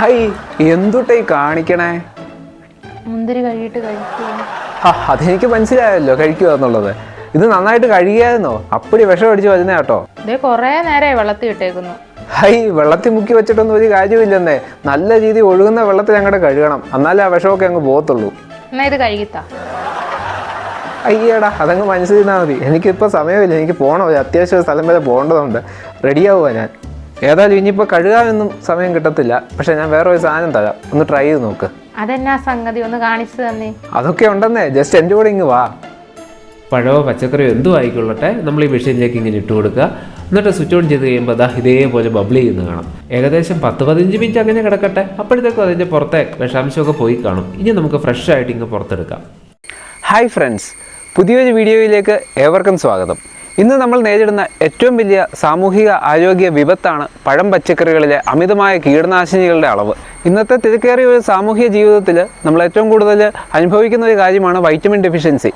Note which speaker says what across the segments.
Speaker 1: High എന്തുട്ടാ കാണിക്കണേ?
Speaker 2: മുന്തിരി കഴുകിയിട്ട് കഴിക്കുക
Speaker 1: അതെനിക്ക് മനസ്സിലായല്ലോ കഴിക്കുക എന്നുള്ളത്. ഇത് നന്നായിട്ട് കഴിയായിരുന്നോ അപ്പടി വിഷം അടിച്ച് വരുന്ന കേട്ടോ.
Speaker 2: കൊറേ കുറേ നേരമായി വെള്ളത്തിൽ ഇട്ടേക്കുന്നു.
Speaker 1: ഹൈ വെള്ളത്തിൽ മുക്കി വെച്ചിട്ടൊന്നും ഒരു കാര്യമില്ലെന്നേ നല്ല രീതി ഒഴുകുന്ന വെള്ളത്തിൽ അങ്ങോട്ട് കഴുകണം. എന്നാലേ ആ വിഷമൊക്കെ അങ്ങ് പോകത്തുള്ളൂ.
Speaker 2: എന്നാ ഇത് കഴുകിത്താ.
Speaker 1: അയ്യടാ അതങ്ങ് മനസ്സിലാ മതി. എനിക്കിപ്പോൾ സമയമില്ല. എനിക്ക് പോകണം ഒരു അത്യാവശ്യം സ്ഥലം വരെ പോകേണ്ടതുണ്ട്. റെഡിയാവുക ഞാൻ. ഏതായാലും ഇനിയിപ്പോൾ കഴുകാനൊന്നും സമയം കിട്ടത്തില്ല. പക്ഷെ ഞാൻ വേറെ ഒരു സാധനം തരാം. ഒന്ന് ട്രൈ ചെയ്ത് നോക്ക്.
Speaker 2: അതെന്നാ സംഗതി? ഒന്ന് കാണിച്ചു തന്നേ.
Speaker 1: അതൊക്കെ ഉണ്ടെന്നേ. ജസ്റ്റ് എന്റെ കൂടെ ഇങ്ങ് വാ.
Speaker 3: പഴമോ പച്ചക്കറിയോ എന്തും ആയിക്കൊള്ളട്ടെ. നമ്മൾ ഈ മെഷീനിലേക്ക് ഇങ്ങനെ ഇട്ട് കൊടുക്കുക. എന്നിട്ട് സ്വിച്ച് ഓൺ ചെയ്ത് കഴിയുമ്പോൾ അതാ ഇതേപോലെ ബബിൾ ചെയ്യുന്നത് കാണാം. ഏകദേശം പത്ത് പതിനഞ്ച് മിനിറ്റ് അങ്ങനെ കിടക്കട്ടെ. അപ്പോഴത്തേക്കും അതിന്റെ പുറത്തെ വിഷാംശമൊക്കെ പോയി കാണും. ഇനി നമുക്ക് ഫ്രഷ് ആയിട്ട് ഇങ്ങ് പുറത്തെടുക്കാം.
Speaker 1: ഹായ് ഫ്രണ്ട്സ് പുതിയൊരു വീഡിയോയിലേക്ക് ഏവർക്കും സ്വാഗതം. ഇന്ന് നമ്മൾ നേരിടുന്ന ഏറ്റവും വലിയ സാമൂഹിക ആരോഗ്യ വിപത്താണ് പഴം പച്ചക്കറികളിലെ അമിതമായ കീടനാശിനികളുടെ അളവ്. ഇന്നത്തെ തിരക്കേറിയ ഒരു സാമൂഹ്യ ജീവിതത്തിൽ നമ്മൾ ഏറ്റവും കൂടുതൽ അനുഭവിക്കുന്ന ഒരു കാര്യമാണ് വൈറ്റമിൻ ഡെഫിഷ്യൻസി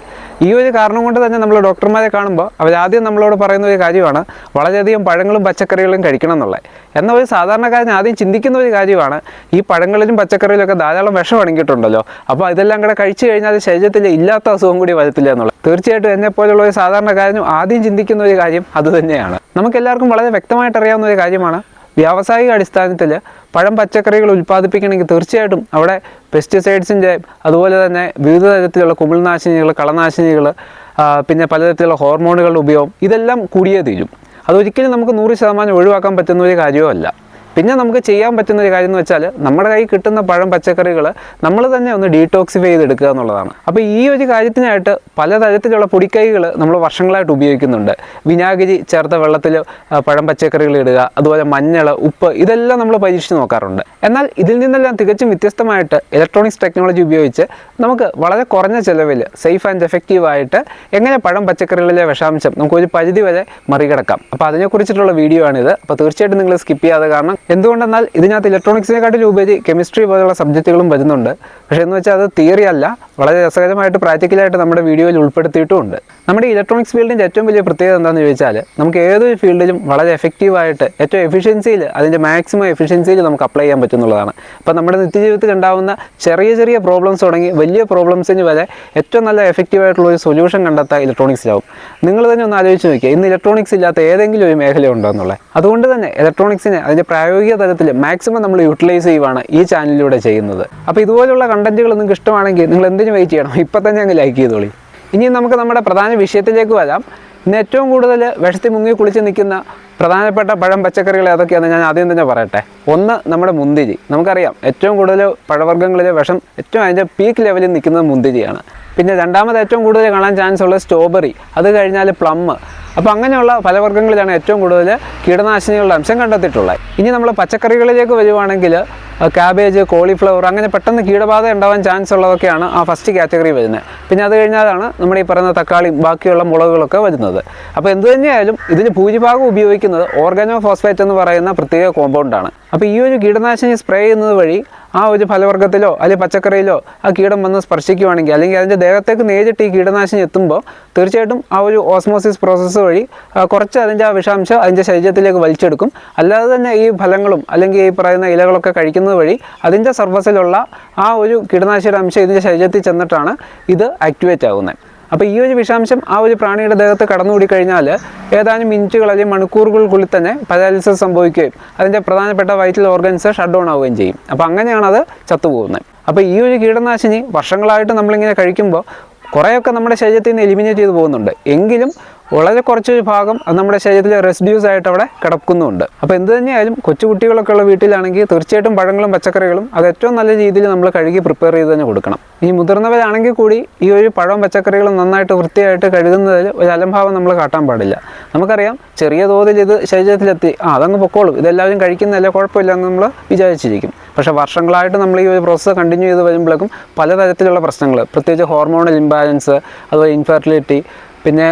Speaker 1: ഈ ഒരു കാരണം കൊണ്ട് തന്നെ നമ്മൾ ഡോക്ടർമാരെ കാണുമ്പോൾ അവരാദ്യം നമ്മളോട് പറയുന്ന ഒരു കാര്യമാണ് വളരെയധികം പഴങ്ങളും പച്ചക്കറികളും കഴിക്കണം എന്നുള്ളത്. എന്നാൽ ഒരു സാധാരണക്കാരൻ ആദ്യം ചിന്തിക്കുന്ന ഒരു കാര്യമാണ് ഈ പഴങ്ങളിലും പച്ചക്കറിയിലൊക്കെ ധാരാളം വിഷം അടങ്ങിയിട്ടുണ്ടല്ലോ അപ്പോൾ ഇതെല്ലാം കൂടെ കഴിച്ചു കഴിഞ്ഞാൽ ശരീരത്തിൽ ഇല്ലാത്ത അസുഖം കൂടി വരത്തില്ല എന്നുള്ളത്. തീർച്ചയായിട്ടും എന്നെ പോലുള്ള ഒരു സാധാരണക്കാരനും ആദ്യം ചിന്തിക്കുന്ന ഒരു കാര്യം അതുതന്നെയാണ് നമുക്കെല്ലാവർക്കും വളരെ വ്യക്തമായിട്ട് അറിയാവുന്ന ഒരു കാര്യമാണ് വ്യാവസായിക അടിസ്ഥാനത്തിൽ പഴം പച്ചക്കറികൾ ഉൽപ്പാദിപ്പിക്കണമെങ്കിൽ തീർച്ചയായിട്ടും അവിടെ പെസ്റ്റിസൈഡ്സിന്റെ അതുപോലെ തന്നെ വിവിധ തരത്തിലുള്ള കുമിൾനാശിനികൾ കളനാശിനികൾ പിന്നെ പലതരത്തിലുള്ള ഹോർമോണുകളുടെ ഉപയോഗം ഇതെല്ലാം കൂടിയേ തീരും. അതൊരിക്കലും നമുക്ക് നൂറ് ശതമാനം ഒഴിവാക്കാൻ പറ്റുന്ന ഒരു കാര്യവുമല്ല. പിന്നെ നമുക്ക് ചെയ്യാൻ പറ്റുന്ന ഒരു കാര്യം എന്ന് വെച്ചാൽ നമ്മുടെ കയ്യിൽ കിട്ടുന്ന പഴം പച്ചക്കറികൾ നമ്മൾ തന്നെ ഒന്ന് ഡീടോക്സിഫൈ ചെയ്തെടുക്കുക എന്നുള്ളതാണ്. അപ്പോൾ ഈ ഒരു കാര്യത്തിനായിട്ട് പലതരത്തിലുള്ള പൊടിക്കൈകൾ നമ്മൾ വർഷങ്ങളായിട്ട് ഉപയോഗിക്കുന്നുണ്ട്. വിനാഗിരി ചേർത്ത വെള്ളത്തിൽ പഴം പച്ചക്കറികൾ ഇടുക അതുപോലെ മഞ്ഞൾ ഉപ്പ് ഇതെല്ലാം നമ്മൾ പരീക്ഷിച്ച് നോക്കാറുണ്ട്. എന്നാൽ ഇതിൽ നിന്നെല്ലാം തികച്ചും വ്യത്യസ്തമായിട്ട് ഇലക്ട്രോണിക്സ് ടെക്നോളജി ഉപയോഗിച്ച് നമുക്ക് വളരെ കുറഞ്ഞ ചിലവിൽ സേഫ് ആൻഡ് എഫക്റ്റീവ് ആയിട്ട് എങ്ങനെ പഴം പച്ചക്കറികളിലെ വിഷാംശം നമുക്ക് ഒരു പരിധി വരെ മറികടക്കാം. അപ്പോൾ അതിനെക്കുറിച്ചിട്ടുള്ള വീഡിയോ ആണിത്. അപ്പോൾ തീർച്ചയായിട്ടും നിങ്ങൾ സ്കിപ്പ് ചെയ്യാതെ കാരണം എന്തുകൊണ്ടെന്നാൽ ഇതിനകത്ത് ഇലക്ട്രോണിക്സിനെക്കാട്ടിലും ഉപരി കെമിസ്ട്രി പോലുള്ള സബ്ജക്റ്റുകളും വരുന്നുണ്ട്. പക്ഷേ എന്ന് വെച്ചാൽ അത് തിയറി അല്ല വളരെ രസകരമായിട്ട് പ്രാക്ടിക്കലായിട്ട് നമ്മുടെ വീഡിയോയിൽ ഉൾപ്പെടുത്തിയിട്ടുമുണ്ട്. നമ്മുടെ ഇലക്ട്രോണിക്സ് ഫീൽഡിന്റെ ഏറ്റവും വലിയ പ്രത്യേകത എന്താണെന്ന് ചോദിച്ചാൽ നമുക്ക് ഏതൊരു ഫീൽഡിലും വളരെ എഫക്റ്റീവായിട്ട് ഏറ്റവും എഫിഷ്യൻസിയിൽ അതിന്റെ മാക്സിമം എഫിഷ്യൻസിയിൽ നമുക്ക് അപ്ലൈ ചെയ്യാൻ പറ്റുന്നുള്ളതാണ്. അപ്പോൾ നമ്മുടെ നിത്യജീവിതത്തിൽ ഉണ്ടാകുന്ന ചെറിയ ചെറിയ പ്രോബ്ലംസ് തുടങ്ങി വലിയ പ്രോബ്ലംസിന് വരെ ഏറ്റവും നല്ല എഫക്റ്റീവായിട്ടുള്ള ഒരു സൊല്യൂഷൻ കണ്ടെത്താൻ ഇലക്ട്രോണിക്സിലാവും നിങ്ങൾ തന്നെ ഒന്ന് ആലോചിച്ച് നോക്കിയാൽ ഇന്ന് ഇലക്ട്രോണിക്സ് ഇല്ലാത്ത ഏതെങ്കിലും ഒരു മേഖല ഉണ്ടോ എന്നുള്ളത്. അതുകൊണ്ട് തന്നെ ഇലക്ട്രോണിക്സിനെ അതിന്റെ പ്രായോഗിക തലത്തിൽ മാക്സിമം നമ്മൾ യൂട്ടിലൈസ് ചെയ്യുവാണ് ഈ ചാനലിലൂടെ ചെയ്യുന്നത്. അപ്പോൾ ഇതുപോലുള്ള കണ്ടന്റുകൾ നിങ്ങൾക്ക് ഇഷ്ടമാണെങ്കിൽ നിങ്ങൾ എന്തിനു വെയിറ്റ് ചെയ്യണം? ഇപ്പം തന്നെ അങ്ങ് ലൈക്ക് ചെയ്തോളി. ഇനി നമുക്ക് നമ്മുടെ പ്രധാന വിഷയത്തിലേക്ക് വരാം. ഇന്ന് ഏറ്റവും കൂടുതൽ വിഷത്തി മുങ്ങി കുളിച്ച് നിൽക്കുന്ന പ്രധാനപ്പെട്ട പഴം പച്ചക്കറികൾ ഏതൊക്കെയാണെന്ന് ഞാൻ ആദ്യം തന്നെ പറയട്ടെ. ഒന്ന് നമ്മുടെ മുന്തിരി. നമുക്കറിയാം ഏറ്റവും കൂടുതൽ പഴവർഗങ്ങളിലെ വിഷം ഏറ്റവും അതിന്റെ പീക്ക് ലെവലിൽ നിൽക്കുന്നത് മുന്തിരിയാണ്. പിന്നെ രണ്ടാമത് ഏറ്റവും കൂടുതൽ കാണാൻ ചാൻസ് ഉള്ളത് സ്ട്രോബെറി അത് കഴിഞ്ഞാൽ പ്ലം അപ്പോൾ അങ്ങനെയുള്ള ഫലവർഗങ്ങളിലാണ് ഏറ്റവും കൂടുതൽ കീടനാശിനികളുടെ അംശം കണ്ടെത്തിയിട്ടുള്ളത്. ഇനി നമ്മൾ പച്ചക്കറികളിലേക്ക് വരുവാണെങ്കിൽ ക്യാബേജ് കോളിഫ്ലവർ അങ്ങനെ പെട്ടെന്ന് കീടബാധ ഉണ്ടാവാൻ ചാൻസ് ഉള്ളതൊക്കെയാണ് ആ ഫസ്റ്റ് കാറ്റഗറി വരുന്നത്. പിന്നെ അത് കഴിഞ്ഞാലാണ് നമ്മുടെ ഈ പറയുന്ന തക്കാളി ബാക്കിയുള്ള മുളകുകളൊക്കെ വരുന്നത്. അപ്പോൾ എന്ത് തന്നെയായാലും ഇതിന് ഭൂരിഭാഗം ഉപയോഗിക്കുന്നത് ഓർഗാനോ ഫോസ്ഫേറ്റ് എന്ന് പറയുന്ന പ്രത്യേക കോമ്പൗണ്ടാണ് അപ്പോൾ ഈ ഒരു കീടനാശിനി സ്പ്രേ ചെയ്യുന്നത് വഴി ആ ഒരു ഫലവർഗത്തിലോ അല്ലെങ്കിൽ പച്ചക്കറിയിലോ ആ കീടം വന്ന് സ്പർശിക്കുവാണെങ്കിൽ അല്ലെങ്കിൽ അതിന്റെ ദേഹത്തേക്ക് നേരിട്ട് ഈ കീടനാശിനി എത്തുമ്പോൾ തീർച്ചയായിട്ടും ആ ഒരു ഓസ്മോസിസ് പ്രോസസ്സ് വഴി കുറച്ച് അതിന്റെ ആ വിഷാംശം അതിന്റെ ശരീരത്തിലേക്ക് വലിച്ചെടുക്കും. അല്ലാതെ തന്നെ ഈ ഫലങ്ങളും അല്ലെങ്കിൽ ഈ പറയുന്ന ഇലകളൊക്കെ കഴിക്കുന്നത് വഴി അതിന്റെ സർഫസിലുള്ള ആ ഒരു കീടനാശിയുടെ അംശം ഇതിന്റെ ശരീരത്തിൽ ചെന്നിട്ടാണ് ഇത് ആക്ടിവേറ്റ് ആകുന്നത്. അപ്പോൾ ഈ ഒരു വിഷാംശം ആ ഒരു പ്രാണിയുടെ ദേഹത്ത് കടന്നുകൂടി കഴിഞ്ഞാൽ ഏതാനും മിനിറ്റുകൾ അല്ലെങ്കിൽ മണിക്കൂറുകൾക്കുള്ളിൽ തന്നെ പരാലിസിസ് സംഭവിക്കുകയും അതിന്റെ പ്രധാനപ്പെട്ട വൈറ്റൽ ഓർഗൻസ് ഷട്ട് ഡൗൺ ആവുകയും ചെയ്യും. അപ്പോൾ അങ്ങനെയാണ് അത് ചത്തുപോകുന്നത്. അപ്പോൾ ഈ ഒരു കീടനാശിനി വർഷങ്ങളായിട്ട് നമ്മളിങ്ങനെ കഴിക്കുമ്പോൾ കുറേയൊക്കെ നമ്മുടെ ശരീരത്തിൽ നിന്ന് എലിമിനേറ്റ് ചെയ്ത് പോകുന്നുണ്ട്. എങ്കിലും വളരെ കുറച്ചൊരു ഭാഗം നമ്മുടെ ശരീരത്തിൽ റെസിഡ്യൂസ് ആയിട്ട് അവിടെ കിടക്കുന്നുണ്ട്. അപ്പോൾ എന്ത് തന്നെയായാലും കൊച്ചുകുട്ടികളൊക്കെ ഉള്ള വീട്ടിലാണെങ്കിൽ തീർച്ചയായിട്ടും പഴങ്ങളും പച്ചക്കറികളും അത് ഏറ്റവും നല്ല രീതിയിൽ നമ്മൾ കഴുകി പ്രിപ്പയർ ചെയ്ത് തന്നെ കൊടുക്കണം. ഈ മുതിർന്നവരാണെങ്കിൽ കൂടി ഈ ഒരു പഴവും പച്ചക്കറികളും നന്നായിട്ട് വൃത്തിയായിട്ട് കഴുകുന്നതിൽ ഒരു അലംഭാവം നമ്മൾ കാട്ടാൻ പാടില്ല. നമുക്കറിയാം ചെറിയ തോതിൽ ഇത് ശരീരത്തിലെത്തി ആ അതങ്ങ് പൊക്കോളും. ഇതെല്ലാവരും കഴിക്കുന്നതല്ലേ കുഴപ്പമില്ല എന്ന് നമ്മൾ വിചാരിച്ചിരിക്കും. പക്ഷേ വർഷങ്ങളായിട്ട് നമ്മൾ ഈ ഒരു പ്രോസസ്സ് കണ്ടിന്യൂ ചെയ്ത് വരുമ്പോഴേക്കും പലതരത്തിലുള്ള പ്രശ്നങ്ങൾ പ്രത്യേകിച്ച് ഹോർമോണൽ ഇംബാലൻസ് അതുപോലെ ഇൻഫെർട്ടിലിറ്റി പിന്നെ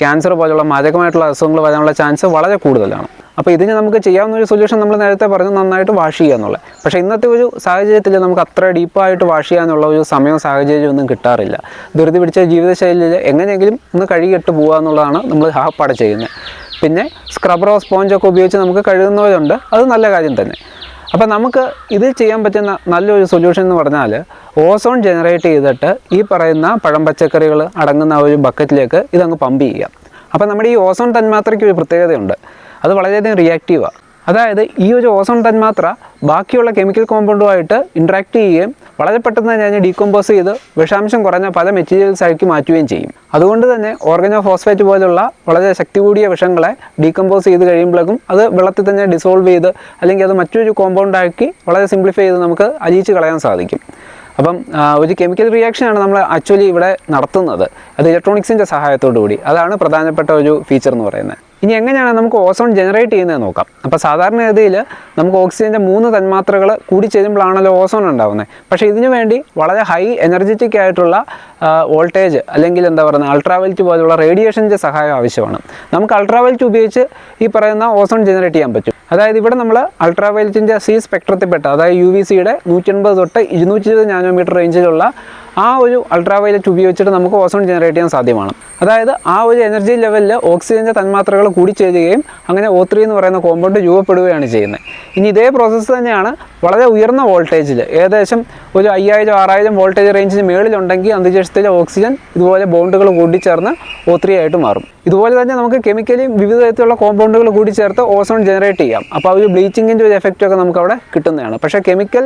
Speaker 1: ക്യാൻസർ പോലെയുള്ള മാരകമായിട്ടുള്ള അസുഖങ്ങൾ വരാനുള്ള ചാൻസ് വളരെ കൂടുതലാണ്. അപ്പോൾ ഇതിന് നമുക്ക് ചെയ്യാവുന്ന ഒരു സൊല്യൂഷൻ നമ്മൾ നേരത്തെ പറഞ്ഞു നന്നായിട്ട് വാഷ് ചെയ്യുക എന്നുള്ളത്. പക്ഷേ ഇന്നത്തെ ഒരു സാഹചര്യത്തിൽ നമുക്ക് അത്ര ഡീപ്പായിട്ട് വാഷ് ചെയ്യാനുള്ള ഒരു സമയവും സാഹചര്യവും ഒന്നും കിട്ടാറില്ല. ധൃതി പിടിച്ച ജീവിതശൈലിയിൽ എങ്ങനെയെങ്കിലും ഒന്ന് കഴുകിയിട്ട് പോകുക എന്നുള്ളതാണ് നമ്മൾ ഹാപ്പാടെ ചെയ്യുന്നത്. പിന്നെ സ്ക്രബറോ സ്പോഞ്ചൊക്കെ ഉപയോഗിച്ച് നമുക്ക് കഴുകുന്നവരുണ്ട്. അത് നല്ല കാര്യം തന്നെ. അപ്പോൾ നമുക്ക് ഇത് ചെയ്യാൻ പറ്റുന്ന നല്ലൊരു സൊല്യൂഷൻ എന്ന് പറഞ്ഞാൽ ഓസോൺ ജനറേറ്റ് ചെയ്തിട്ട് ഈ പറയുന്ന പഴം പച്ചക്കറികൾ അടങ്ങുന്ന ഒരു ബക്കറ്റിലേക്ക് ഇതങ്ങ് പമ്പ് ചെയ്യാം അപ്പോൾ നമ്മുടെ ഈ ഓസോൺ തന്മാത്രയ്ക്ക് ഒരു പ്രത്യേകതയുണ്ട്. അത് വളരെയധികം റിയാക്റ്റീവാണ് അതായത് ഈ ഒരു ഓസോൺ തന്മാത്ര ബാക്കിയുള്ള കെമിക്കൽ കോമ്പൗണ്ടുമായിട്ട് ഇൻട്രാക്ട് ചെയ്യുകയും വളരെ പെട്ടെന്ന് അതിനെ ഡീകമ്പോസ് ചെയ്ത് വിഷാംശം കുറഞ്ഞ പല മെറ്റീരിയൽസ് ആക്കി മാറ്റുകയും ചെയ്യും. അതുകൊണ്ട് തന്നെ ഓർഗനോ ഫോസ്ഫേറ്റ് പോലുള്ള വളരെ ശക്തി കൂടിയ വിഷങ്ങളെ ഡീകമ്പോസ് ചെയ്ത് കഴിയുമ്പോഴേക്കും അത് വെള്ളത്തിൽ തന്നെ ഡിസോൾവ് ചെയ്ത് അല്ലെങ്കിൽ അത് മറ്റൊരു കോമ്പൗണ്ടാക്കി വളരെ സിംപ്ലിഫൈ ചെയ്ത് നമുക്ക് അലിയിച്ച് കളയാൻ സാധിക്കും. അപ്പം ഒരു കെമിക്കൽ റിയാക്ഷനാണ് നമ്മൾ ആക്ച്വലി ഇവിടെ നടത്തുന്നത്. അത് ഇലക്ട്രോണിക്സിന്റെ സഹായത്തോടു കൂടി അതാണ് പ്രധാനപ്പെട്ട ഒരു ഫീച്ചർ എന്ന് പറയുന്നത്. ഇനി എങ്ങനെയാണ് നമുക്ക് ഓസോൺ ജനറേറ്റ് ചെയ്യുന്നത് നോക്കാം. അപ്പോൾ സാധാരണഗതിയിൽ നമുക്ക് ഓക്സിജന്റെ മൂന്ന് തന്മാത്രകൾ കൂടി ചേരുമ്പോഴാണല്ലോ ഓസോൺ ഉണ്ടാകുന്നത് പക്ഷേ ഇതിനു വേണ്ടി വളരെ ഹൈ എനർജറ്റിക് ആയിട്ടുള്ള വോൾട്ടേജ് അല്ലെങ്കിൽ എന്താ പറയുന്നത് അൾട്രാവെൽറ്റ് പോലുള്ള റേഡിയേഷന്റെ സഹായം ആവശ്യമാണ്. നമുക്ക് അൾട്രാവെൽറ്റ് ഉപയോഗിച്ച് ഈ പറയുന്ന ഓസോൺ ജനറേറ്റ് ചെയ്യാൻ പറ്റും. അതായത് ഇവിടെ നമ്മൾ അൾട്രാ വയലറ്റിന്റെ സി സ്പെക്ട്രത്തിൽപ്പെട്ട അതായത് യു വി സിയുടെ നൂറ്റൻപത് തൊട്ട് ഇരുന്നൂറ്റി ഇരുപത് നാനോമീറ്റർ റേഞ്ചിലുള്ള ആ ഒരു അൾട്രാ വയലറ്റ് ഉപയോഗിച്ചിട്ട് നമുക്ക് ഓസോൺ ജനറേറ്റ് ചെയ്യാൻ സാധ്യമാണ്. അതായത് ആ ഒരു എനർജി ലെവലിൽ ഓക്സിജന്റെ തന്മാത്രകൾ കൂടിച്ചേരുകയും അങ്ങനെ ഓ ത്രീ എന്ന് പറയുന്ന കോമ്പൗണ്ട് രൂപപ്പെടുകയാണ് ചെയ്യുന്നത്. ഇനി ഇതേ പ്രോസസ്സ് തന്നെയാണ് വളരെ ഉയർന്ന വോൾട്ടേജിൽ ഏകദേശം ഒരു അയ്യായിരം ആറായിരം വോൾട്ടേജ് റേഞ്ചിന് മേളിലുണ്ടെങ്കിൽ അന്തരീക്ഷത്തിലെ ഓക്സിജൻ ഇതുപോലെ ബോണ്ടുകൾ കൂടിച്ചേർന്ന് ഓ ത്രീ ആയിട്ട് മാറും. ഇതുപോലെ തന്നെ നമുക്ക് കെമിക്കലി വിവിധ തരത്തിലുള്ള കോമ്പൗണ്ടുകൾ കൂടി ചേർത്ത് ഓസോൺ ജനറേറ്റ് ചെയ്യാം. അപ്പോൾ ആ ഒരു ബ്ലീച്ചിങ്ങിന്റെ ഒരു എഫക്റ്റ് ഒക്കെ നമുക്ക് അവിടെ കിട്ടുന്നതാണ്. പക്ഷേ കെമിക്കൽ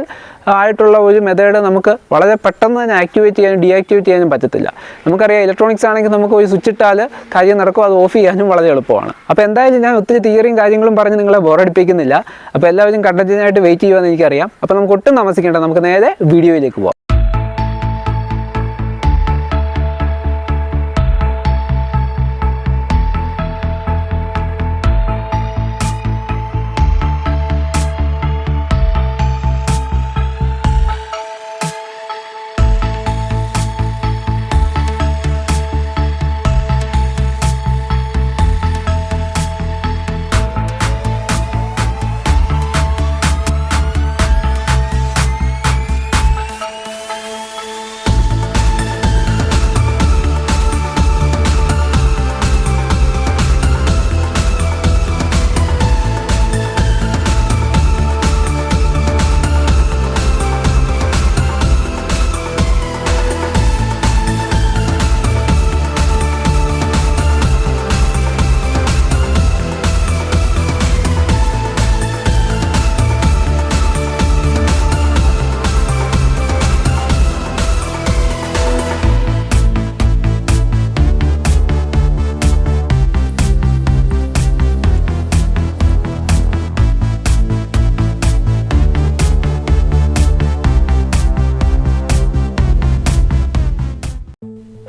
Speaker 1: ആയിട്ടുള്ള ഒരു മെത്തേഡ് നമുക്ക് വളരെ പെട്ടെന്ന് തന്നെ ആക്ടിവേറ്റ് ചെയ്യാനും ഡീആക്ടിവേറ്റ് ചെയ്യാനും പറ്റത്തില്ല. നമുക്കറിയാം ഇലക്ട്രോണിക്സ് ആണെങ്കിൽ നമുക്ക് ഒരു സ്വിച്ച് ഇട്ടാൽ കാര്യം നടക്കും അത് ഓഫ് ചെയ്യാനും വളരെ എളുപ്പമാണ്. അപ്പോൾ എന്തായാലും ഞാൻ ഒത്തിരി തിയറിയും കാര്യങ്ങളും പറഞ്ഞ് നിങ്ങളെ ബോറടിപ്പിക്കുന്നില്ല അപ്പോൾ എല്ലാവരും കണ്ടന്റിനായിട്ട് വെയിറ്റ് ചെയ്യുമെന്ന് എനിക്കറിയാം. അപ്പോൾ നമുക്ക് ഒട്ടും താമസിക്കേണ്ട നമുക്ക് നേരെ വീഡിയോയിലേക്ക് പോകാം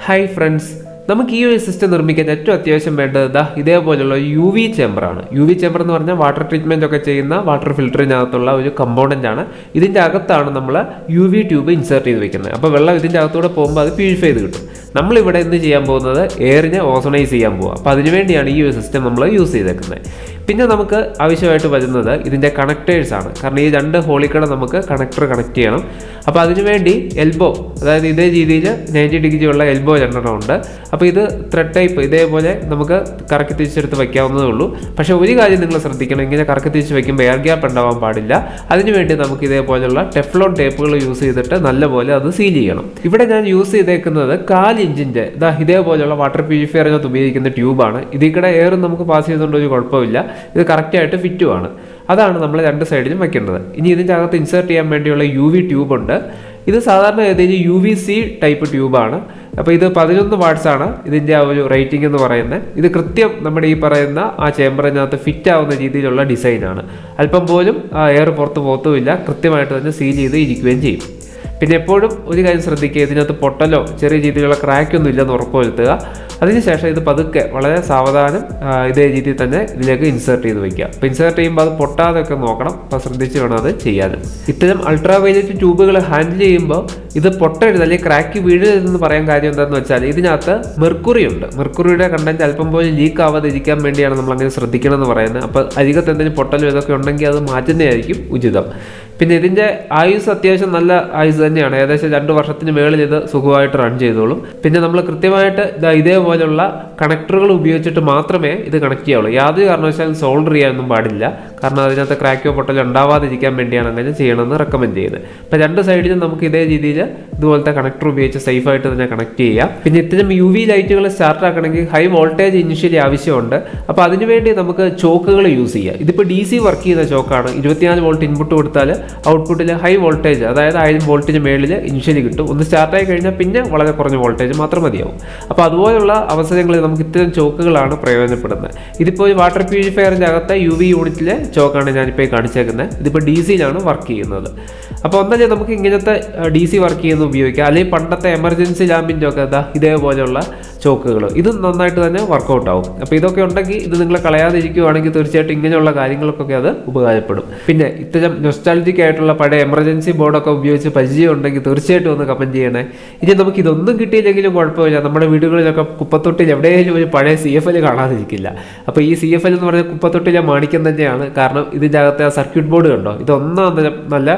Speaker 3: ഹായ് ഫ്രണ്ട്സ് നമുക്ക് ഈ ഒരു സിസ്റ്റം നിർമ്മിക്കാൻ ഏറ്റവും അത്യാവശ്യം വേണ്ടത് ഇതാ ഇതേപോലെയുള്ള യു വി ചേമ്പറാണ് യു വി ചേമ്പർ എന്ന് പറഞ്ഞാൽ വാട്ടർ ട്രീറ്റ്മെന്റ് ഒക്കെ ചെയ്യുന്ന വാട്ടർ ഫിൽറ്ററിനകത്തുള്ള ഒരു കമ്പോണന്റ് ആണ്. ഇതിന്റെ അകത്താണ് നമ്മൾ യു വി ട്യൂബ് ഇൻസേർട്ട് ചെയ്ത് വെക്കുന്നത്. അപ്പോൾ വെള്ളം ഇതിന്റെ അകത്തൂടെ പോകുമ്പോൾ അത് പ്യൂരിഫൈ ചെയ്ത് കിട്ടും. നമ്മളിവിടെ ഇന്ന് ചെയ്യാൻ പോകുന്നത്? എയറിനെ ഓസണൈസ് ചെയ്യാൻ പോകുക അപ്പോൾ അതിനുവേണ്ടിയാണ് ഈ ഒരു സിസ്റ്റം നമ്മൾ യൂസ് ചെയ്തേക്കുന്നത്. പിന്നെ നമുക്ക് ആവശ്യമായിട്ട് വരുന്നത് ഇതിന്റെ കണക്ടേഴ്സാണ് കാരണം ഈ രണ്ട് ഹോളിക്കട നമുക്ക് കണക്ടർ കണക്ട് ചെയ്യണം. അപ്പോൾ അതിനുവേണ്ടി എൽബോ അതായത് ഇതേ രീതിയിൽ നയന്റി ഡിഗ്രി ഉള്ള എൽബോ രണ്ടെണ്ണം ഉണ്ട്. അപ്പോൾ ഇത് ത്രെഡ് ടൈപ്പ് ഇതേപോലെ നമുക്ക് കറക്കി തിരിച്ചെടുത്ത് വയ്ക്കാവുന്നതേ ഉള്ളൂ. പക്ഷേ ഒരു കാര്യം നിങ്ങൾ ശ്രദ്ധിക്കണം ഇങ്ങനെ കറക്കി തിരിച്ച് വയ്ക്കുമ്പോൾ എയർ ഗ്യാപ്പ് ഉണ്ടാവാൻ പാടില്ല. അതിനുവേണ്ടി നമുക്ക് ഇതേപോലെയുള്ള ടെഫ്ലോൺ ടേപ്പുകൾ യൂസ് ചെയ്തിട്ട് നല്ലപോലെ അത് സീൽ ചെയ്യണം. ഇവിടെ ഞാൻ യൂസ് ചെയ്തേക്കുന്നത് കാൽ ഇഞ്ചിന്റെ ഇതാ ഇതേപോലെയുള്ള വാട്ടർ പ്യൂരിഫയറിനകത്ത് ഉപയോഗിക്കുന്ന ട്യൂബാണ് ഇതിൽ കൂടെ എയറും നമുക്ക് പാസ് ചെയ്തുകൊണ്ട് ഒരു കുഴപ്പമില്ല. ഇത് കറക്റ്റായിട്ട് ഫിറ്റുമാണ് അതാണ് നമ്മൾ രണ്ട് സൈഡിലും വെക്കേണ്ടത്. ഇനി ഇതിന്റെ അകത്ത് ഇൻസേർട്ട് ചെയ്യാൻ വേണ്ടിയുള്ള യു വി ട്യൂബ് ഉണ്ട്. ഇത് സാധാരണ ഏതെങ്കിലും യു വി സി ടൈപ്പ് ട്യൂബാണ് അപ്പോൾ ഇത് പതിനൊന്ന് വാട്സാണ് ഇതിന്റെ ആ ഒരു റേറ്റിംഗ് എന്ന് പറയുന്നത്. ഇത് കൃത്യം നമ്മുടെ ഈ പറയുന്ന ആ ചേമ്പറിനകത്ത് ഫിറ്റ് ആവുന്ന രീതിയിലുള്ള ഡിസൈനാണ് അല്പം പോലും ആ എയർ പുറത്ത് പോകത്തുമില്ല കൃത്യമായിട്ട് തന്നെ സീൽ ചെയ്ത് ഇരിക്കുകയും ചെയ്യും. പിന്നെ എപ്പോഴും ഒരു കാര്യം ശ്രദ്ധിക്കുക ഇതിനകത്ത് പൊട്ടലോ ചെറിയ രീതിയിലുള്ള ക്രാക്കൊന്നും ഇല്ലെന്ന് ഉറപ്പുവരുത്തുക. അതിനുശേഷം ഇത് പതുക്കെ വളരെ സാവധാനം ഇതേ രീതിയിൽ തന്നെ ഇതിലേക്ക് ഇൻസേർട്ട് ചെയ്ത് വയ്ക്കുക അപ്പോൾ ഇൻസേർട്ട് ചെയ്യുമ്പോൾ അത് പൊട്ടാതെ ഒക്കെ നോക്കണം. അപ്പോൾ ശ്രദ്ധിച്ച് വേണം അത് ചെയ്യാനും ഇത്തരം അൾട്രാ വയലറ്റ് ട്യൂബുകൾ ഹാൻഡിൽ ചെയ്യുമ്പോൾ ഇത് പൊട്ടരുത് അല്ലെങ്കിൽ ക്രാക്ക് വീഴരുതെന്ന് പറയാൻ കാര്യം എന്താണെന്ന് വെച്ചാൽ ഇതിനകത്ത് മെർക്കുറി ഉണ്ട്. മെർക്കുറിയുടെ കണ്ടന്റ് അല്പം പോലും ലീക്ക് ആവാതിരിക്കാൻ വേണ്ടിയാണ് നമ്മൾ അങ്ങനെ ശ്രദ്ധിക്കണം എന്ന് പറയുന്നത്. അപ്പോൾ അരികത്ത് എന്തെങ്കിലും പൊട്ടലും ഇതൊക്കെ ഉണ്ടെങ്കിൽ അത് മാറ്റുന്നതായിരിക്കും ഉചിതം. പിന്നെ ഇതിന്റെ ആയുസ് അത്യാവശ്യം നല്ല ആയുസ് തന്നെയാണ്. ഏകദേശം രണ്ട് വർഷത്തിന് മേളിൽ ഇത് സുഖമായിട്ട് റൺ ചെയ്തോളും. പിന്നെ നമ്മൾ കൃത്യമായിട്ട് ഇതേപോലെ ഇതേപോലുള്ള കണക്ടറുകൾ ഉപയോഗിച്ചിട്ട് മാത്രമേ ഇത് കണക്ട് ചെയ്യാവുള്ളൂ. യാതൊരു കാരണവശാലും സോൾഡർ ചെയ്യാനൊന്നും പാടില്ല. കാരണം അതിനകത്ത് ക്രാക്കോ പൊട്ടലോ ഉണ്ടാവാതിരിക്കാൻ വേണ്ടിയാണ് അങ്ങനെ ചെയ്യണമെന്ന് റെക്കമെൻഡ് ചെയ്യുന്നത് അപ്പോൾ രണ്ട് സൈഡിലും നമുക്ക് ഇതേ രീതിയിൽ ഇതുപോലത്തെ കണക്ടർ ഉപയോഗിച്ച് സേഫായിട്ട് തന്നെ കണക്ട് ചെയ്യാം. പിന്നെ ഇത്തരം യു വി ലൈറ്റുകൾ സ്റ്റാർട്ട് ആക്കണമെങ്കിൽ ഹൈ വോൾട്ടേജ് ഇനിഷ്യലി ആവശ്യമുണ്ട്. അപ്പോൾ അതിനുവേണ്ടി നമുക്ക് ചോക്കുകൾ യൂസ് ചെയ്യാം. ഇതിപ്പോൾ ഡി സി വർക്ക് ചെയ്യുന്ന ചോക്കാണ് ഇരുപത്തിനാല് വോൾട്ട് ഇൻപുട്ട് കൊടുത്താൽ ഔട്ട്പുട്ടിൽ ഹൈ വോൾട്ടേജ് അതായത് ആയിരം വോൾട്ടിന് മേളിൽ ഇനിഷ്യലി കിട്ടും. ഒന്ന് സ്റ്റാർട്ടായി കഴിഞ്ഞാൽ പിന്നെ വളരെ കുറഞ്ഞ വോൾട്ടേജ് മാത്രം മതിയാവും. അപ്പോൾ അതുപോലുള്ള അവസരങ്ങളിൽ നമുക്ക് ഇത്തരം ചോക്കുകളാണ് പ്രയോജനപ്പെടുന്നത്. ഇതിപ്പോൾ വാട്ടർ പ്യൂരിഫയറിന്റെ അകത്തെ യു വി യൂണിറ്റിലെ ചോക്കാണ് ഞാനിപ്പോൾ കാണിച്ചേക്കുന്നത് ഇതിപ്പോൾ ഡി സിയിലാണ് വർക്ക് ചെയ്യുന്നത്. അപ്പോൾ ഒന്നല്ലേ നമുക്ക് ഇങ്ങനത്തെ ഡി സി വർക്ക് ചെയ്യുന്ന ഉപയോഗിക്കാം. അല്ലെങ്കിൽ പണ്ടത്തെ എമർജൻസി ലാമ്പിന്റെ ഒക്കെ എന്താ ഇതേപോലെയുള്ള ചോക്കുകൾ ഇത് നന്നായിട്ട് തന്നെ വർക്കൗട്ട് ആവും. അപ്പോൾ ഇതൊക്കെ ഉണ്ടെങ്കിൽ ഇത് നിങ്ങൾ കളയാതിരിക്കുകയാണെങ്കിൽ തീർച്ചയായിട്ടും ഇങ്ങനെയുള്ള കാര്യങ്ങൾക്കൊക്കെ അത് ഉപകാരപ്പെടും. പിന്നെ ഇത്തരം നൊസ്റ്റാലജിക് ആയിട്ടുള്ള പഴയ എമർജൻസി ബോർഡൊക്കെ ഉപയോഗിച്ച് പരിചയം ഉണ്ടെങ്കിൽ തീർച്ചയായിട്ടും ഒന്ന് കമന്റ് ചെയ്യണേ. ഇനി നമുക്ക് ഇതൊന്നും കിട്ടിയില്ലെങ്കിലും കുഴപ്പമില്ല. നമ്മുടെ വീടുകളിലൊക്കെ കുപ്പത്തൊട്ടിൽ എവിടെയെങ്കിലും ഒരു പഴയ സി എഫ് എൽ കാണാതിരിക്കില്ല. അപ്പോൾ ഈ സി എഫ് എൽ എന്ന് പറഞ്ഞാൽ കുപ്പത്തൊട്ടിലെ മാണിക്യം തന്നെയാണ്. കാരണം ഇതിന്റെ അകത്തെ ആ സർക്യൂട്ട് ബോർഡ് കണ്ടോ? ഇത് നല്ല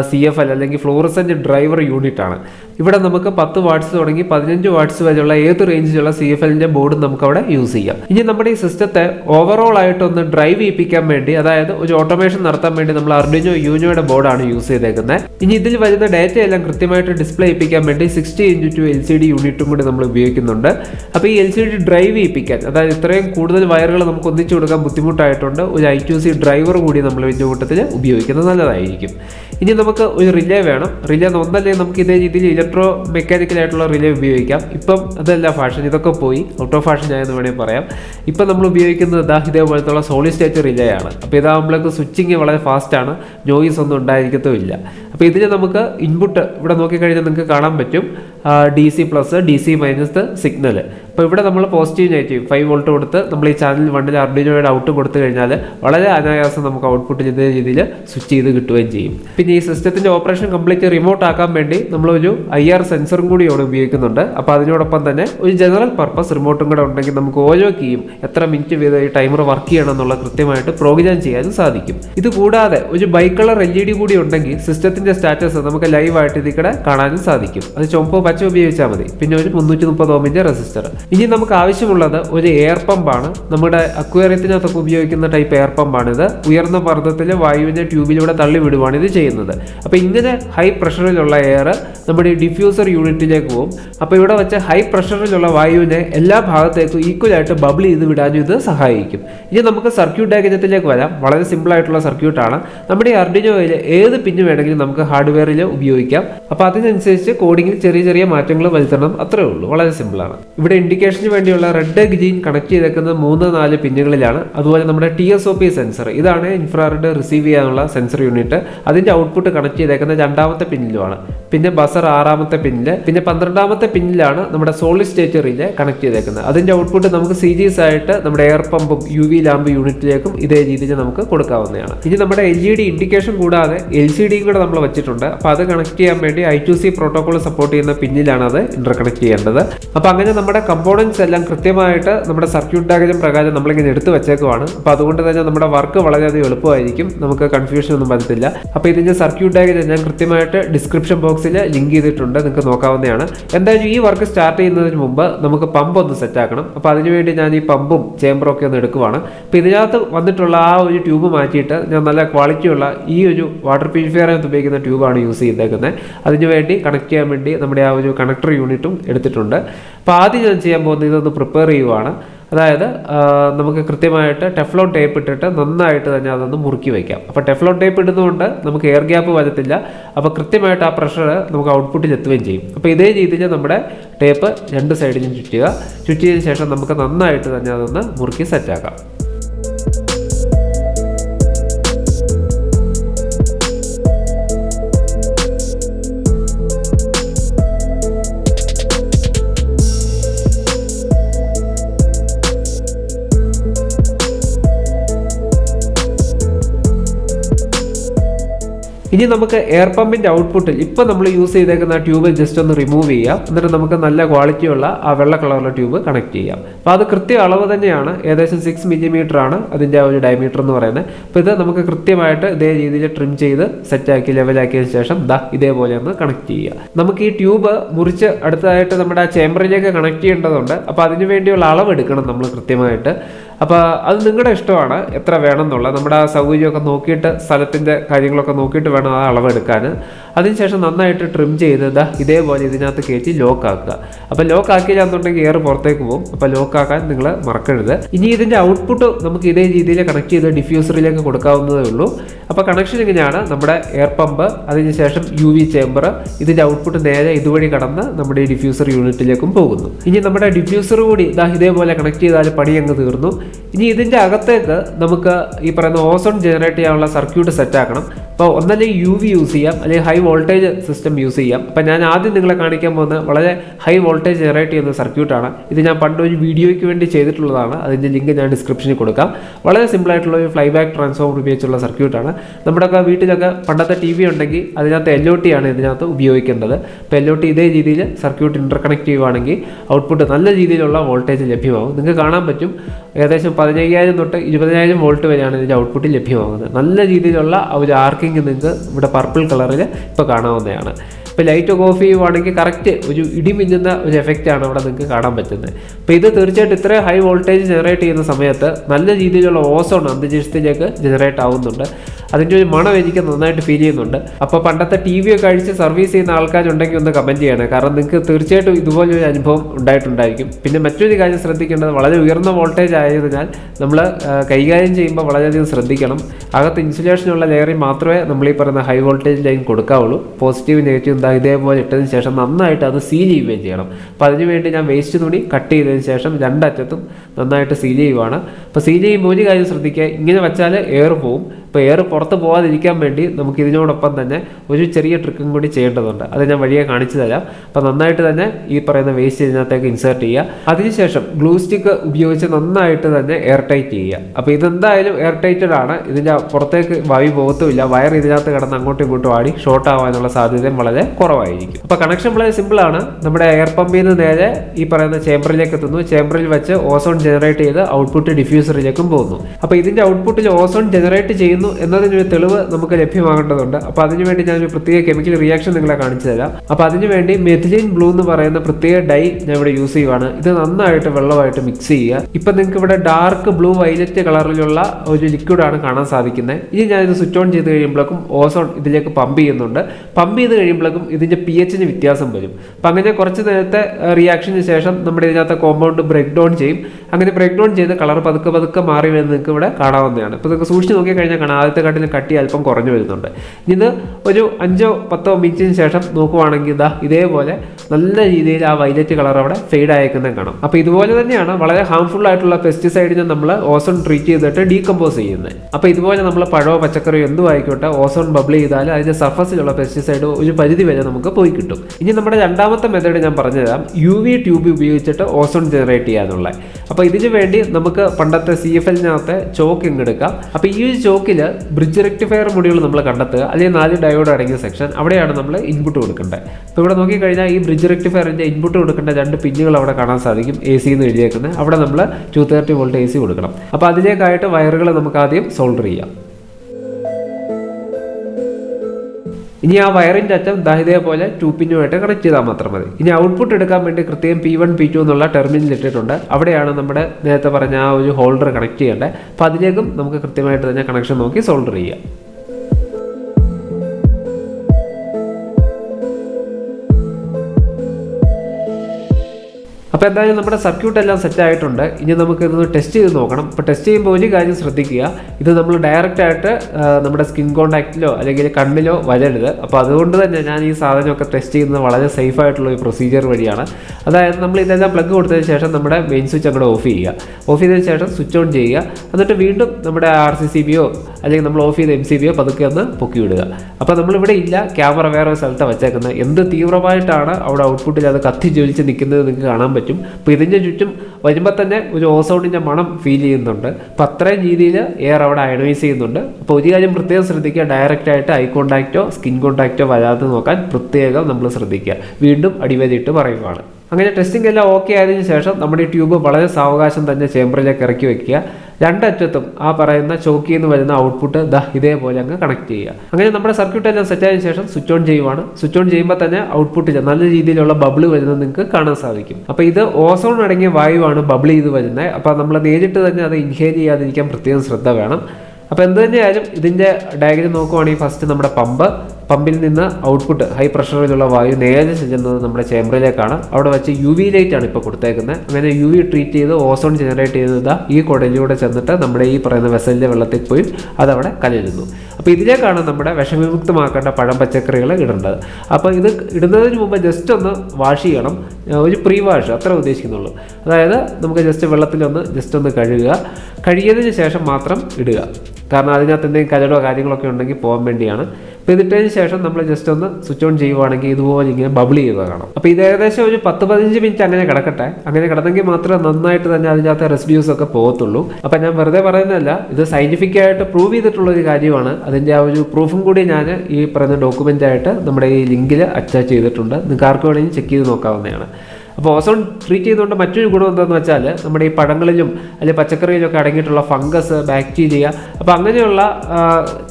Speaker 3: സി എഫ് എൽ അല്ലെങ്കിൽ ഫ്ലോറസെന്റ് ഡ്രൈവർ യൂണിറ്റ് ആണ് ഇവിടെ നമുക്ക് പത്ത് വാട്ട്സ് തുടങ്ങി പതിനഞ്ച് വാട്ട്സ് വരെയുള്ള ഏത് റേഞ്ചിലുള്ള സി എഫ് എല്ലിന്റെ ബോർഡും നമുക്ക് അവിടെ യൂസ് ചെയ്യാം. ഇനി നമ്മുടെ ഈ സിസ്റ്റത്തെ ഓവറോൾ ആയിട്ടൊന്ന് ഡ്രൈവ് ചെയ്യിപ്പിക്കാൻ വേണ്ടി അതായത് ഒരു ഓട്ടോമേഷൻ നടത്താൻ വേണ്ടി നമ്മൾ അർഡിനോ യൂനോയുടെ ബോർഡാണ് യൂസ് ചെയ്തേക്കുന്നത്. ഇനി ഇതിൽ വരുന്ന ഡാറ്റ എല്ലാം കൃത്യമായിട്ട് ഡിസ്പ്ലേ ചെയ്യിപ്പിക്കാൻ വേണ്ടി sixty inch two L C D യൂണിറ്റും കൂടി നമ്മൾ ഉപയോഗിക്കുന്നുണ്ട്. അപ്പോൾ ഈ എൽ സി ഡി ഡ്രൈവ് ചെയ്യിപ്പിക്കാൻ അതായത് ഇത്രയും കൂടുതൽ വയറുകൾ നമുക്ക് ഒന്നിച്ചു കൊടുക്കാൻ ബുദ്ധിമുട്ടായിട്ടുണ്ട് ഒരു ഐ ടു സി ഡ്രൈവർ കൂടി നമ്മൾ ഇതിന്റെ കൂട്ടത്തിൽ ഉപയോഗിക്കുന്നത് നല്ലതായിരിക്കും. ഇനി നമുക്ക് ഒരു റിലേ വേണം. റിലേ ഒന്നല്ലേ നമുക്ക് ഇതേ രീതിയിൽ ഇലക്ട്രോ മെക്കാനിക്കൽ ആയിട്ടുള്ള റിലേ ഉപയോഗിക്കാം. ഇപ്പം അതല്ല ഫാഷൻ ഇതൊക്കെ പോയി. ഔട്ട് ഓഫ് ഫാഷൻ ആയെന്ന് വേണമെങ്കിൽ പറയാം. ഇപ്പം നമ്മൾ ഉപയോഗിക്കുന്നത് ഇതാ ഇതേപോലത്തുള്ള സോളിഡ് സ്റ്റേറ്റ് റിലേ ആണ്. അപ്പോൾ ഇതാകുമ്പോഴേക്ക് സ്വിച്ചിങ് വളരെ ഫാസ്റ്റാണ് നോയിസ് ഒന്നും ഉണ്ടായിരിക്കത്തുമില്ല. അപ്പോൾ ഇതിന് നമുക്ക് ഇൻപുട്ട് ഇവിടെ നോക്കിക്കഴിഞ്ഞാൽ നിങ്ങൾക്ക് കാണാൻ പറ്റും. D C plus D C minus signal അപ്പോൾ ഇവിടെ നമ്മൾ പോസിറ്റീവ് നെഗറ്റീവ് ഫൈവ് വോൾട്ട് കൊടുത്ത് നമ്മൾ ഈ ചാനൽ വണ്ണിൽ അർഡിനോയുടെ ഔട്ട് കൊടുത്തു കഴിഞ്ഞാൽ വളരെ അനായാസം നമുക്ക് ഔട്ട്പുട്ട് ചെയ്ത രീതിയിൽ സ്വിച്ച് ചെയ്ത് കിട്ടുകയും ചെയ്യും. പിന്നെ ഈ സിസ്റ്റത്തിന്റെ ഓപ്പറേഷൻ കംപ്ലീറ്റ് റിമോട്ട് ആക്കാൻ വേണ്ടി നമ്മളൊരു ഐ ആർ സെൻസറും കൂടി ഇവിടെ ഉപയോഗിക്കുന്നുണ്ട്. അപ്പോൾ അതിനോടൊപ്പം തന്നെ ഒരു ജനറൽ പർപ്പസ് റിമോട്ടും കൂടെ ഉണ്ടെങ്കിൽ നമുക്ക് ഓരോ കീയും എത്ര മിനിറ്റ് വീതം ഈ ടൈമർ വർക്ക് ചെയ്യണം എന്നുള്ള കൃത്യമായിട്ട് പ്രോഗ്രാം ചെയ്യാനും സാധിക്കും. ഇത് കൂടാതെ ഒരു ബൈക്കുള്ള എൽ ഇ ഡി കൂടി ഉണ്ടെങ്കിൽ സിസ്റ്റത്തിന്റെ സ്റ്റാറ്റസ് നമുക്ക് ലൈവായിട്ട് ഇതിൽ കൂടെ കാണാനും സാധിക്കും. അത് ചുമപ്പോ പച്ച ഉപയോഗിച്ചാൽ മതി. പിന്നെ ഒരു മുന്നൂറ്റി മുപ്പത് ഓമിന്റെ റെസിസ്റ്റർ ഇനി നമുക്ക് ആവശ്യമുള്ളത് ഒരു എയർ പമ്പാണ് നമ്മുടെ അക്വേറിയത്തിനകത്തൊക്കെ ഉപയോഗിക്കുന്ന ടൈപ്പ് എയർ പമ്പാണിത് ഉയർന്ന മർദ്ദത്തിൽ വായുവിനെ ട്യൂബിലൂടെ തള്ളി വിടുവാണ് ഇത് ചെയ്യുന്നത്. അപ്പോൾ ഇങ്ങനെ ഹൈ പ്രഷറിലുള്ള എയർ നമ്മുടെ ഡിഫ്യൂസർ യൂണിറ്റിലേക്ക് പോകും. അപ്പോൾ ഇവിടെ വെച്ച് ഹൈ പ്രഷറിലുള്ള വായുവിനെ എല്ലാ ഭാഗത്തേക്കും ഈക്വലായിട്ട് ബബിൾ ചെയ്ത് വിടാനും ഇത് സഹായിക്കും. ഇനി നമുക്ക് സർക്യൂട്ട് ഡയഗ്രത്തിലേക്ക് വരാം. വളരെ സിമ്പിൾ ആയിട്ടുള്ള സർക്യൂട്ടാണ് നമ്മുടെ അർഡിനോയിൽ ഏത് പിന്ന് വേണമെങ്കിലും നമുക്ക് ഹാർഡ്വെയറിൽ ഉപയോഗിക്കാം. അപ്പോൾ അതിനനുസരിച്ച് കോഡിങ്ങിൽ ചെറിയ ചെറിയ മാറ്റങ്ങൾ വരുത്തണം. അത്രേ ഉള്ളൂ. വളരെ സിമ്പിളാണ് ഇവിടെ ഇൻഡിക്കേഷന് വേണ്ടിയുള്ള റെഡ് ഗ്രീൻ കണക്ട് ചെയ്തേക്കുന്നത് മൂന്ന് നാല് പിന്നുകളിലാണ്. അതുപോലെ നമ്മുടെ T S O P sensor ഇതാണ് ഇൻഫ്രാറെഡ് റിസീവ് ചെയ്യാനുള്ള സെൻസർ യൂണിറ്റ് അതിന്റെ ഔട്ട്പുട്ട് കണക്ട് ചെയ്തേക്കുന്നത് രണ്ടാമത്തെ പിന്നിലുമാണ്. പിന്നെ ബസർ ആറാമത്തെ പിന്നിൽ പിന്നെ പന്ത്രണ്ടാമത്തെ പിന്നിലാണ് നമ്മുടെ സോളിഡ് സ്റ്റേറ്റ് റിലേ കണക്ട് ചെയ്തേക്കുന്നത്. അതിന്റെ ഔട്ട്പുട്ട് നമുക്ക് സീരീസ് ആയിട്ട് നമ്മുടെ എയർ പമ്പും യു വി ലാമ്പ് യൂണിറ്റിലേക്കും ഇതേ രീതിയിൽ നമുക്ക് കൊടുക്കാവുന്നതാണ്. ഇനി നമ്മുടെ എൽ ഇ ഡി ഇൻഡിക്കേഷൻ കൂടാതെ എൽ സി ഡിയും കൂടെ നമ്മൾ വെച്ചിട്ടുണ്ട്. അപ്പോൾ അത് കണക്ട് ചെയ്യാൻ വേണ്ടി I two C protocol support ചെയ്യുന്ന പിന്നിലാണ് അത് ഇന്റർ കണക്ട് ചെയ്യേണ്ടത്. അപ്പോൾ അങ്ങനെ നമ്മുടെ കമ്പോണൻസ് എല്ലാം കൃത്യമായിട്ട് നമ്മുടെ സർക്യൂട്ട് ഡയഗ്രം പ്രകാരം നമ്മളിങ്ങനെ എടുത്തു വെച്ചേക്കുവാണ്. അപ്പോൾ അതുകൊണ്ട് തന്നെ നമ്മുടെ വർക്ക് വളരെയധികം എളുപ്പമായിരിക്കും. നമുക്ക് കൺഫ്യൂഷൻ ഒന്നും വരത്തില്ല. അപ്പോൾ ഇതിന്റെ സർക്യൂട്ട് ഡയഗ്രം ഞാൻ കൃത്യമായിട്ട് ഡിസ്ക്രിപ്ഷൻ ബോക്സിൽ ലിങ്ക് ചെയ്തിട്ടുണ്ട്. നിങ്ങൾക്ക് നോക്കാവുന്നതാണ്. എന്തായാലും ഈ വർക്ക് സ്റ്റാർട്ട് ചെയ്യുന്നതിന് മുമ്പ് നമുക്ക് പമ്പ് ഒന്ന് സെറ്റ് ആക്കണം. അപ്പോൾ അതിനുവേണ്ടി ഞാൻ ഈ പമ്പും ചേമ്പറും ഒക്കെ ഒന്ന് എടുക്കുവാണ്. അപ്പോൾ ഇതിനകത്ത് വന്നിട്ടുള്ള ആ ഒരു ട്യൂബ് മാറ്റിയിട്ട് ഞാൻ നല്ല ക്വാളിറ്റിയുള്ള ഈ ഒരു വാട്ടർ പ്യൂരിഫയറിനകത്ത് ഉപയോഗിക്കുന്ന ട്യൂബാണ് യൂസ് ചെയ്തേക്കുന്നത് അതിനുവേണ്ടി കണക്ട് ചെയ്യാൻ വേണ്ടി നമ്മുടെ ആ ഒരു കണക്ടർ യൂണിറ്റും എടുത്തിട്ടുണ്ട്. അപ്പോൾ ആദ്യം ഞാൻ ചെയ്യാൻ പോകുന്നത് ഇതൊന്ന് പ്രിപ്പയർ ചെയ്യുവാണ്. അതായത് നമുക്ക് കൃത്യമായിട്ട് ടെഫ്ലോൺ ടേപ്പ് ഇട്ടിട്ട് നന്നായിട്ട് തന്നെ അതൊന്ന് മുറുക്കി വയ്ക്കാം അപ്പോൾ ടെഫ്ലോൺ ടേപ്പ് ഇടുന്നതുകൊണ്ട് നമുക്ക് എയർ ഗ്യാപ്പ് വരത്തില്ല. അപ്പോൾ കൃത്യമായിട്ട് ആ പ്രഷർ നമുക്ക് ഔട്ട്പുട്ടിൽ എത്തുകയും ചെയ്യും. അപ്പോൾ ഇതേ രീതിയിൽ നമ്മുടെ ടേപ്പ് രണ്ട് സൈഡിലും ചുറ്റുക. ചുറ്റിയതിന് ശേഷം നമുക്ക് നന്നായിട്ട് തന്നെ അതൊന്ന് മുറുക്കി സെറ്റാക്കാം ഇനി നമുക്ക് എയർ പമ്പിന്റെ ഔട്ട്പുട്ടിൽ ഇപ്പൊ നമ്മൾ യൂസ് ചെയ്തേക്കുന്ന ആ ട്യൂബ് ജസ്റ്റ് ഒന്ന് റിമൂവ് ചെയ്യാം. എന്നിട്ട് നമുക്ക് നല്ല ക്വാളിറ്റിയുള്ള ആ വെള്ള കളറുള്ള ട്യൂബ് കണക്ട് ചെയ്യാം. അപ്പോൾ അത് കൃത്യ അളവ് തന്നെയാണ്. ഏകദേശം സിക്സ് മില്ലിമീറ്റർ ആണ് അതിന്റെ ഒരു ഡയമീറ്റർ എന്ന് പറയുന്നത്. അപ്പോൾ ഇത് നമുക്ക് കൃത്യമായിട്ട് ഇതേ രീതിയിൽ ട്രിം ചെയ്ത് സെറ്റാക്കി ലെവലാക്കിയതിന് ശേഷം ദാ ഇതേപോലെ ഒന്ന് കണക്ട് ചെയ്യുക നമുക്ക് ഈ ട്യൂബ് മുറിച്ച് അടുത്തതായിട്ട് നമ്മുടെ ആ ചേമ്പറിലേക്ക് കണക്ട് ചെയ്യേണ്ടതുണ്ട്. അപ്പോൾ അതിനു വേണ്ടിയുള്ള അളവ് എടുക്കണം നമ്മൾ കൃത്യമായിട്ട്. അപ്പോൾ അത് നിങ്ങളുടെ ഇഷ്ടമാണ് എത്ര വേണം എന്നുള്ളത് നമ്മുടെ ആ സൗകര്യമൊക്കെ നോക്കിയിട്ട് സ്ഥലത്തിന്റെ കാര്യങ്ങളൊക്കെ നോക്കിയിട്ട് വേണം ആ അളവെടുക്കാൻ. അതിനുശേഷം നന്നായിട്ട് ട്രിം ചെയ്ത് ദാ ഇതേപോലെ ഇതിനകത്ത് കയറ്റി ലോക്ക് ആക്കുക. അപ്പോൾ ലോക്ക് ആക്കിയില്ല എന്നുണ്ടെങ്കിൽ എയർ പുറത്തേക്ക് പോകും. അപ്പോൾ ലോക്ക് ആക്കാൻ നിങ്ങൾ മറക്കരുത്. ഇനി ഇതിന്റെ ഔട്ട്പുട്ട് നമുക്ക് ഇതേ രീതിയിൽ കണക്ട് ചെയ്ത് ഡിഫ്യൂസറിലേക്ക് കൊടുക്കാവുന്നതേ ഉള്ളൂ. അപ്പോൾ കണക്ഷൻ ഇങ്ങനെയാണ്. നമ്മുടെ എയർ പമ്പ് അതിനുശേഷം യു വി ചേമ്പർ ഇതിന്റെ ഔട്ട്പുട്ട് നേരെ ഇതുവഴി കടന്ന് നമ്മുടെ ഈ ഡിഫ്യൂസർ യൂണിറ്റിലേക്കും പോകുന്നു. ഇനി നമ്മുടെ ഡിഫ്യൂസർ കൂടി ഇതാ ഇതേപോലെ കണക്ട് ചെയ്താൽ പണി അങ്ങ് തീർന്നു. ഇനി ഇതിന്റെ അകത്തേക്ക് നമുക്ക് ഈ പറയുന്ന ഓസോൺ ജനറേറ്റ് ചെയ്യാനുള്ള സർക്യൂട്ട് സെറ്റാക്കണം അപ്പോൾ ഒന്നല്ലെങ്കിൽ യു വി യൂസ് ചെയ്യാം. അല്ലെങ്കിൽ ഹൈ വോൾട്ടേജ് സിസ്റ്റം യൂസ് ചെയ്യാം. അപ്പം ഞാൻ ആദ്യം നിങ്ങളെ കാണിക്കാൻ പോകുന്ന വളരെ ഹൈ വോൾട്ടേജ് ജനറേറ്റ് ചെയ്യുന്ന സർക്യൂട്ടാണ് ഇത് ഞാൻ പണ്ട് ഒരു വീഡിയോയ്ക്ക് വേണ്ടി ചെയ്തിട്ടുള്ളതാണ്. അതിന്റെ ലിങ്ക് ഞാൻ ഡിസ്ക്രിപ്ഷനിൽ കൊടുക്കാം. വളരെ സിമ്പിൾ ആയിട്ടുള്ള ഒരു ഫ്ലൈ ബാക്ക് ട്രാൻസ്ഫോമർ ഉപയോഗിച്ചുള്ള സർക്യൂട്ടാണ് നമ്മുടെയൊക്കെ വീട്ടിലൊക്കെ പണ്ടത്തെ ടി വി ഉണ്ടെങ്കിൽ അതിനകത്ത് എൽ ഒ ടി ആണ് ഇതിനകത്ത് ഉപയോഗിക്കേണ്ടത്. അപ്പോൾ എൽ ഒ ടി ഇതേ രീതിയിൽ സർക്യൂട്ട് ഇന്റർകണക്ട് ചെയ്യുവാണെങ്കിൽ ഔട്ട്പുട്ട് നല്ല രീതിയിലുള്ള വോൾട്ടേജ് ലഭ്യമാകും. നിങ്ങൾക്ക് കാണാൻ പറ്റും. ഏകദേശം പതിനയ്യായിരം തൊട്ട് ഇരുപതിനായിരം വോൾട്ട് വരെയാണ് ഇതിന്റെ ഔട്ട്പുട്ട് ലഭ്യമാകുന്നത്. നല്ല രീതിയിലുള്ള ഒരു ആർക്കിംഗ് നിങ്ങൾക്ക് ഇവിടെ പർപ്പിൾ കളറിൽ ഇപ്പോൾ കാണാവുന്നതാണ്. ഇപ്പോൾ ലൈറ്റ് ഒക്കെ ഓഫ് ചെയ്യുവാണെങ്കിൽ കറക്റ്റ് ഒരു ഇടിമിന്നുന്ന ഒരു എഫക്റ്റാണ് അവിടെ നിങ്ങൾക്ക് കാണാൻ പറ്റുന്നത്. അപ്പോൾ ഇത് തീർച്ചയായിട്ടും ഇത്രയും ഹൈ വോൾട്ടേജ് ജനറേറ്റ് ചെയ്യുന്ന സമയത്ത് നല്ല രീതിയിലുള്ള ഓസോൺ അന്തരീക്ഷത്തിലേക്ക് ജനറേറ്റ് ആവുന്നുണ്ട്. അതിന്റെ ഒരു മണം എനിക്ക് നന്നായിട്ട് ഫീൽ ചെയ്യുന്നുണ്ട്. അപ്പോൾ പണ്ടത്തെ ടി വി ഒക്കെ അഴിച്ച് സർവീസ് ചെയ്യുന്ന ആൾക്കാരുണ്ടെങ്കിൽ ഒന്ന് കമന്റ് ചെയ്യണം. കാരണം നിങ്ങൾക്ക് തീർച്ചയായിട്ടും ഇതുപോലൊരു അനുഭവം ഉണ്ടായിട്ടുണ്ടായിരിക്കും. പിന്നെ മറ്റൊരു കാര്യം ശ്രദ്ധിക്കേണ്ടത് വളരെ ഉയർന്ന വോൾട്ടേജ് ആയതിനാൽ നമ്മൾ കൈകാര്യം ചെയ്യുമ്പോൾ വളരെയധികം ശ്രദ്ധിക്കണം. അകത്ത് ഇൻസുലേഷനുള്ള ലെയറിൽ മാത്രമേ നമ്മൾ ഈ പറയുന്ന ഹൈ വോൾട്ടേജ് ലൈൻ കൊടുക്കാവുള്ളൂ. പോസിറ്റീവ് നെഗറ്റീവ് എന്താ ഇതേപോലെ ഇട്ടതിന് ശേഷം നന്നായിട്ട് അത് സീൽ ചെയ്യുകയും ചെയ്യണം. അപ്പോൾ അതിനുവേണ്ടി ഞാൻ വേസ്റ്റ് തുണി കട്ട് ചെയ്തതിന് ശേഷം രണ്ടറ്റത്തും നന്നായിട്ട് സീൽ ചെയ്യുവാണ്. അപ്പോൾ സീൽ ചെയ്യുമ്പോൾ ഒരു കാര്യം ശ്രദ്ധിക്കുക. ഇങ്ങനെ വെച്ചാൽ എയർ പോവും. ഇപ്പോൾ എയർ പുറത്ത് പോകാതിരിക്കാൻ വേണ്ടി നമുക്ക് ഇതിനോടൊപ്പം തന്നെ ഒരു ചെറിയ ട്രിക്കും കൂടി ചെയ്യേണ്ടതുണ്ട്. അത് ഞാൻ വഴിയെ കാണിച്ചു തരാം. അപ്പോൾ നന്നായിട്ട് തന്നെ ഈ പറയുന്ന വേസ്റ്റ് ഇതിനകത്തേക്ക് ഇൻസേർട്ട് ചെയ്യുക. അതിനുശേഷം ഗ്ലൂ സ്റ്റിക്ക് ഉപയോഗിച്ച് നന്നായിട്ട് തന്നെ എയർ ടൈറ്റ് ചെയ്യുക. അപ്പോൾ ഇതെന്തായാലും എയർ ടൈറ്റഡ് ആണ്. ഇതിന്റെ പുറത്തേക്ക് വായു പോകത്തുമില്ല. വയർ ഇതിനകത്ത് കിടന്ന് അങ്ങോട്ടും ഇങ്ങോട്ടും ആടി ഷോർട്ട് ആവാനുള്ള സാധ്യതയും വളരെ കുറവായിരിക്കും. അപ്പോൾ കണക്ഷൻ വളരെ സിമ്പിളാണ് നമ്മുടെ എയർ പമ്പിൽ നിന്ന് നേരെ ഈ പറയുന്ന ചേംബറിലേക്ക് എത്തുന്നു. ചേംബറിൽ വെച്ച് ഓസോൺ ജനറേറ്റ് ചെയ്ത് ഔട്ട്പുട്ട് ഡിഫ്യൂസറിലേക്കും പോകുന്നു. അപ്പോൾ ഇതിന്റെ ഔട്ട്പുട്ടിൽ ഓസോൺ ജനറേറ്റ് ചെയ്യുന്നു എന്നതിനൊരു തെളിവ് നമുക്ക് ലഭ്യമാകേണ്ടതുണ്ട്. അപ്പോൾ അതിനുവേണ്ടി ഞാനൊരു പ്രത്യേക കെമിക്കൽ റിയാക്ഷൻ നിങ്ങളെ കാണിച്ചു തരാം. അപ്പോൾ അതിനുവേണ്ടി മെഥിലിൻ ബ്ലൂ എന്ന് പറയുന്ന പ്രത്യേക ഡൈ ഞാൻ ഇവിടെ യൂസ് ചെയ്യുവാണ്. ഇത് നന്നായിട്ട് വെള്ളമായിട്ട് മിക്സ് ചെയ്യുക. ഇപ്പം നിങ്ങൾക്ക് ഇവിടെ ഡാർക്ക് ബ്ലൂ വൈലറ്റ് കളറിലുള്ള ഒരു ലിക്വിഡാണ് കാണാൻ സാധിക്കുന്നത് ഇനി ഞാൻ ഇത് സ്വിച്ച് ഓൺ ചെയ്ത് കഴിയുമ്പോഴേക്കും ഓസോൺ ഇതിലേക്ക് പമ്പ് ചെയ്യുന്നുണ്ട്. പമ്പ് ചെയ്ത് കഴിയുമ്പോഴേക്കും ഇതിന്റെ പി എച്ചിന് വ്യത്യാസം വരും. അപ്പം അങ്ങനെ കുറച്ച് നേരത്തെ റിയാക്ഷന് ശേഷം നമ്മുടെ ഇതിനകത്ത് കോമ്പൗണ്ട് ബ്രേക്ക് ഡൗൺ ചെയ്യും. അങ്ങനെ ബ്രേക്ക് ഡൗൺ ചെയ്ത് കളർ പതുക്കെ പതുക്കെ മാറി വരുന്നത് നിങ്ങൾക്ക് ഇവിടെ കാണാവുന്നതാണ്. ഇപ്പോൾ നിങ്ങൾക്ക് സൂക്ഷിച്ച് നോക്കി കഴിഞ്ഞാൽ കാണാം ആദ്യത്തെ കാട്ടിൽ കട്ടി അല്പം കുറഞ്ഞു വരുന്നുണ്ട്. ഇത് ഒരു അഞ്ചോ പത്തോ മിനിറ്റിന് ശേഷം നോക്കുവാണെങ്കിൽ ഇതാ ഇതേപോലെ നല്ല രീതിയിൽ ആ വൈലറ്റ് കളർ അവിടെ ഫെയ്ഡ് അയക്കുന്നത് കാണാം. അപ്പോൾ ഇതുപോലെ തന്നെയാണ് വളരെ ഹാംഫുൾ ആയിട്ടുള്ള പെസ്റ്റിസൈഡിനെ നമ്മൾ ഓസോൺ ട്രീറ്റ് ചെയ്തിട്ട് ഡീകമ്പോസ് ചെയ്യുന്നത്. അപ്പോൾ ഇതുപോലെ നമ്മൾ പഴമോ പച്ചക്കറിയോ എന്തും ആയിക്കോട്ടെ ഓസോൺ ബബിൾ ചെയ്താൽ അതിന്റെ സർഫസിലുള്ള പെസ്റ്റിസൈഡ് ഒരു പരിധി വരെ നമുക്ക് പോയി കിട്ടും. ഇനി നമ്മുടെ രണ്ടാമത്തെ മെത്തേഡ് ഞാൻ പറഞ്ഞുതരാം. യു വി ട്യൂബ് ഉപയോഗിച്ചിട്ട് ഓസോൺ ജനറേറ്റ് ചെയ്യാനുള്ള അപ്പോൾ ഇതിനു വേണ്ടി നമുക്ക് പണ്ടത്തെ സി എഫ് എല്ലിനകത്തെ ചോക്ക് ഇങ്ങെടുക്കാം അപ്പോൾ ഈ ഒരു ചോക്കിൽ ബ്രിഡ്ജ് റെക്ടിഫയർ മുടികൾ നമ്മൾ കണ്ടെത്തുക. അല്ലെങ്കിൽ നാല് ഡയോഡ് അടങ്ങിയ സെക്ഷൻ അവിടെയാണ് നമ്മൾ ഇൻപുട്ട് കൊടുക്കേണ്ടത്. അപ്പോൾ ഇവിടെ നോക്കിക്കഴിഞ്ഞാൽ ഈ ബ്രിഡ്ജ് റെക്ടിഫയറിന്റെ ഇൻപുട്ട് കൊടുക്കേണ്ട രണ്ട് പിന്നുകൾ അവിടെ കാണാൻ സാധിക്കും. എ സി എന്ന് എഴുതിയേക്കുന്നത്. അവിടെ നമ്മൾ two thirty volt A C കൊടുക്കണം. അപ്പോൾ അതിലേക്കായിട്ട് വയറുകൾ നമുക്ക് ആദ്യം സോൾഡർ ചെയ്യാം. ഇനി ആ വയറിന്റെ അറ്റം ദാ ഇതേപോലെ ടൂ കണക്ട് ചെയ്താൽ മാത്രം മതി. ഇനി ഔട്ട്പുട്ട് എടുക്കാൻ വേണ്ടി കൃത്യം പി വൺ പി ടു എന്നുള്ള ടെർമിനൽ ഇട്ടിട്ടുണ്ട്. അവിടെയാണ് നമ്മുടെ നേരത്തെ പറഞ്ഞ ആ ഒരു ഹോൾഡർ കണക്ട് ചെയ്യേണ്ടത്. അപ്പോൾ അതിലേക്കും നമുക്ക് കൃത്യമായിട്ട് തന്നെ കണക്ഷൻ നോക്കി സോൾഡർ ചെയ്യാം അപ്പോൾ എന്തായാലും നമ്മുടെ സർക്യൂട്ട് എല്ലാം സെറ്റ് ആയിട്ടുണ്ട്. ഇനി നമുക്ക് ഇതൊന്ന് ടെസ്റ്റ് ചെയ്ത് നോക്കണം. അപ്പോൾ ടെസ്റ്റ് ചെയ്യുമ്പോൾ ഒരു കാര്യം ശ്രദ്ധിക്കുക. ഇത് നമ്മൾ ഡയറക്റ്റ് ആയിട്ട് നമ്മുടെ സ്കിൻ കോണ്ടാക്റ്റിലോ അല്ലെങ്കിൽ കണ്ണിലോ വരരുത്. അപ്പോൾ അതുകൊണ്ട് തന്നെ ഞാൻ ഈ സാധനമൊക്കെ ടെസ്റ്റ് ചെയ്യുന്നത് വളരെ സേഫ് ആയിട്ടുള്ള ഒരു പ്രൊസീജിയർ വഴിയാണ്. അതായത് നമ്മൾ ഇതെല്ലാം പ്ലഗ് കൊടുത്തതിന് ശേഷം നമ്മുടെ മെയിൻ സ്വിച്ച് അങ്ങോട്ട് ഓഫ് ചെയ്യുക. ഓഫ് ചെയ്തതിന് ശേഷം സ്വിച്ച് ഓൺ ചെയ്യുക. എന്നിട്ട് വീണ്ടും നമ്മുടെ ആർ സി സി ബിയോ അല്ലെങ്കിൽ നമ്മൾ ഓഫ് ചെയ്ത എം സി ബിയോ പതുക്കെ ഒന്ന് പൊക്കി വിടുക. അപ്പോൾ നമ്മളിവിടെ ഇല്ല. ക്യാമറ വേറെ സ്ഥലത്താണ് വെച്ചേക്കുന്നത്. എന്ത് തീവ്രമായിട്ടാണ് അവിടെ ഔട്ട്പുട്ടിൽ അത് കത്തി ജ്വലിച്ച് നിൽക്കുന്നത് നിങ്ങൾക്ക് കാണാൻ പറ്റും. ഇതിന്റെ ചുറ്റും വരുമ്പോൾ തന്നെ ഒരു ഓസോണിന്റെ മണം ഫീൽ ചെയ്യുന്നുണ്ട്. അപ്പോൾ അത്രയും രീതിയിൽ എയർ അവിടെ അയണൈസ് ചെയ്യുന്നുണ്ട്. അപ്പോൾ ഒരു കാര്യം പ്രത്യേകം ശ്രദ്ധിക്കുക. ഡയറക്റ്റായിട്ട് ഐ കോണ്ടാക്റ്റോ സ്കിൻ കോണ്ടാക്റ്റോ വരാതെ നോക്കാൻ പ്രത്യേകം നമ്മൾ ശ്രദ്ധിക്കുക. വീണ്ടും അടിവരിയിട്ട് പറയുകയാണ് അങ്ങനെ ടെസ്റ്റിംഗ് എല്ലാം ഓക്കെ ആയതിനു ശേഷം നമ്മുടെ ട്യൂബ് വളരെ സാവകാശം തന്നെ ചേമ്പറിലേക്ക് ഇറക്കി വെക്കുക. രണ്ടറ്റത്തും ആ പറയുന്ന ചോക്കിൽ നിന്ന് വരുന്ന ഔട്ട്പുട്ട് ദാ ഇതേപോലെ അങ്ങ് കണക്ട് ചെയ്യുക. അങ്ങനെ നമ്മുടെ സർക്യൂട്ട് എല്ലാം സെറ്റ് ആയതിനു ശേഷം സ്വിച്ച് ഓൺ ചെയ്യുവാണ്. സ്വിച്ച് ഓൺ ചെയ്യുമ്പോൾ തന്നെ ഔട്ട്പുട്ട് നല്ല രീതിയിലുള്ള ബബിൾ വരുന്നത് നിങ്ങൾക്ക് കാണാൻ സാധിക്കും. അപ്പോൾ ഇത് ഓസോൺ അടങ്ങിയ വായുവാണ് ബബിൾ ചെയ്ത് വരുന്നത് അപ്പോൾ നമ്മൾ നേരിട്ട് തന്നെ അത് ഇൻഹേൽ ചെയ്യാതിരിക്കാൻ പ്രത്യേകം ശ്രദ്ധ വേണം. അപ്പോൾ എന്ത് തന്നെയായാലും ഇതിന്റെ ഡയഗ്രം നോക്കുവാണെങ്കിൽ ഫസ്റ്റ് നമ്മുടെ പമ്പ് പമ്പിൽ നിന്ന് ഔട്ട്പുട്ട് ഹൈ പ്രഷറിലുള്ള വായു നേരെ ചെല്ലുന്നത് നമ്മുടെ ചേമ്പറിലേക്കാണ് അവിടെ വെച്ച് യു വി ലൈറ്റ് ആണ് ഇപ്പോൾ കൊടുത്തേക്കുന്നത് അങ്ങനെ യു വി ട്രീറ്റ് ചെയ്ത് ഓസോൺ ജനറേറ്റ് ചെയ്തത് ഈ കുടലിലൂടെ ചെന്നിട്ട് നമ്മുടെ ഈ പറയുന്ന വെസലിന്റെ വെള്ളത്തിൽ പോയി അതവിടെ കലരുന്നു. അപ്പോൾ ഇതിലേക്കാണ് നമ്മുടെ വിഷവിമുക്തമാക്കേണ്ട പഴം പച്ചക്കറികൾ ഇടേണ്ടത്. അപ്പോൾ ഇത് ഇടുന്നതിന് മുമ്പ് ജസ്റ്റ് ഒന്ന് വാഷ് ചെയ്യണം. ഒരു പ്രീ വാഷ് അത്ര ഉദ്ദേശിക്കുന്നുള്ളൂ. അതായത് നമുക്ക് ജസ്റ്റ് വെള്ളത്തിലൊന്ന് ജസ്റ്റ് ഒന്ന് കഴുകുക. കഴുകിയതിന് ശേഷം മാത്രം ഇടുക. കാരണം അതിനകത്ത് എന്തെങ്കിലും കരടോ കാര്യങ്ങളൊക്കെ ഉണ്ടെങ്കിൽ പോകാൻ വേണ്ടിയാണ്. അപ്പോൾ ഇതിട്ടതിന് ശേഷം നമ്മൾ ജസ്റ്റ് ഒന്ന് സ്വിച്ച് ഓൺ ചെയ്യുവാണെങ്കിൽ ഇതുപോലെ ഇങ്ങനെ ബബിൾ ചെയ്ത് കാണാം. അപ്പോൾ ഇത് ഏകദേശം ഒരു പത്ത് പതിനഞ്ച് മിനിറ്റ് അങ്ങനെ കിടക്കട്ടെ. അങ്ങനെ കിടന്നെങ്കിൽ മാത്രമേ നന്നായിട്ട് തന്നെ അതിനകത്ത് റെസിഡ്യൂസ് ഒക്കെ പോകത്തുള്ളൂ. അപ്പോൾ ഞാൻ വെറുതെ പറയുന്നതല്ല ഇത് സയന്റിഫിക് ആയിട്ട് പ്രൂവ് ചെയ്തിട്ടുള്ള ഒരു കാര്യമാണ്. അതിന്റെ ആ ഒരു പ്രൂഫും കൂടി ഞാൻ ഈ പറയുന്ന ഡോക്യുമെന്റ് ആയിട്ട് നമ്മുടെ ഈ ലിങ്കിൽ അറ്റാച്ച് ചെയ്തിട്ടുണ്ട്. നിങ്ങൾക്ക് ആർക്ക് വേണമെങ്കിൽ ചെക്ക് ചെയ്ത് നോക്കാവുന്നതാണ്. അപ്പോൾ ഓസോൺ ട്രീറ്റ് ചെയ്തുകൊണ്ട് മറ്റൊരു ഗുണം എന്താണെന്ന് വെച്ചാൽ നമ്മുടെ ഈ പഴങ്ങളിലും അല്ലെങ്കിൽ പച്ചക്കറിയിലൊക്കെ അടങ്ങിയിട്ടുള്ള ഫംഗസ് ബാക്ടീരിയ അപ്പോൾ അങ്ങനെയുള്ള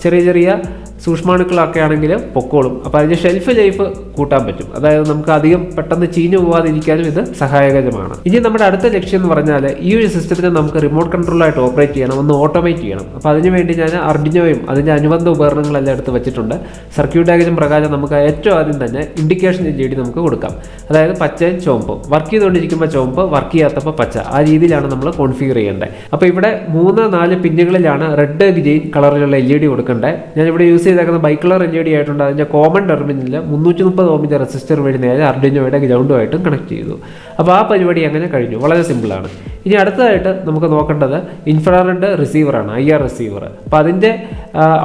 Speaker 3: ചെറിയ ചെറിയ സൂക്ഷ്മാണുക്കളൊക്കെ ആണെങ്കിൽ പൊക്കോളും. അപ്പോൾ അതിന്റെ ഷെൽഫ് ലൈഫ് കൂട്ടാൻ പറ്റും. അതായത് നമുക്ക് അധികം പെട്ടെന്ന് ചീഞ്ഞു പോവാതിരിക്കാനും ഇത് സഹായകരമാണ്. ഇനി നമ്മുടെ അടുത്ത ലക്ഷ്യം എന്ന് പറഞ്ഞാൽ ഈ ഒരു സിസ്റ്റത്തിനെ നമുക്ക് റിമോട്ട് കൺട്രോളായിട്ട് ഓപ്പറേറ്റ് ചെയ്യണം ഒന്ന് ഓട്ടോമേറ്റ് ചെയ്യണം. അപ്പോൾ അതിന് വേണ്ടി ഞാൻ അർഡിനോയും അതിന്റെ അനുബന്ധ ഉപകരണങ്ങളെല്ലാം എടുത്ത് വെച്ചിട്ടുണ്ട്. സർക്യൂട്ട് ഡയഗ്രം പ്രകാരം നമുക്ക് ഏറ്റവും ആദ്യം തന്നെ ഇൻഡിക്കേഷൻ എൽ നമുക്ക് കൊടുക്കാം. അതായത് പച്ചയും ചുവപ്പും. വർക്ക് ചെയ്തുകൊണ്ടിരിക്കുമ്പോൾ ചുവപ്പ് വർക്ക് ചെയ്യാത്തപ്പോൾ പച്ച. ആ രീതിയിലാണ് നമ്മൾ കോൺഫിഗർ ചെയ്യേണ്ടത്. അപ്പോൾ ഇവിടെ മൂന്ന് നാല് പിന്നുകളിലാണ് റെഡ് ഗ്രീൻ കളറിലുള്ള എൽ ഇ ഡി കൊടുക്കേണ്ടത്. ഞാനിവിടെ യൂസ് ചെയ്തേക്കുന്ന bi colour L E D ആയിട്ടുണ്ട്. അതിന്റെ കോമൺ ടെർമിനലിൽ മുന്നൂറ്റി മുപ്പത് ഓമിന്റെ റെസിസ്റ്റർ വഴി നേരെ അർഡിനോയുടെ ഗ്രൗണ്ടുമായിട്ടും കണക്ട് ചെയ്തു. അപ്പോൾ ആ പരിപാടി അങ്ങനെ കഴിഞ്ഞു. വളരെ സിമ്പിളാണ് ഇനി അടുത്തതായിട്ട് നമുക്ക് നോക്കേണ്ടത് ഇൻഫ്രാറെഡ് റിസീവറാണ് ഐ ആർ റിസീവർ അപ്പോൾ അതിന്റെ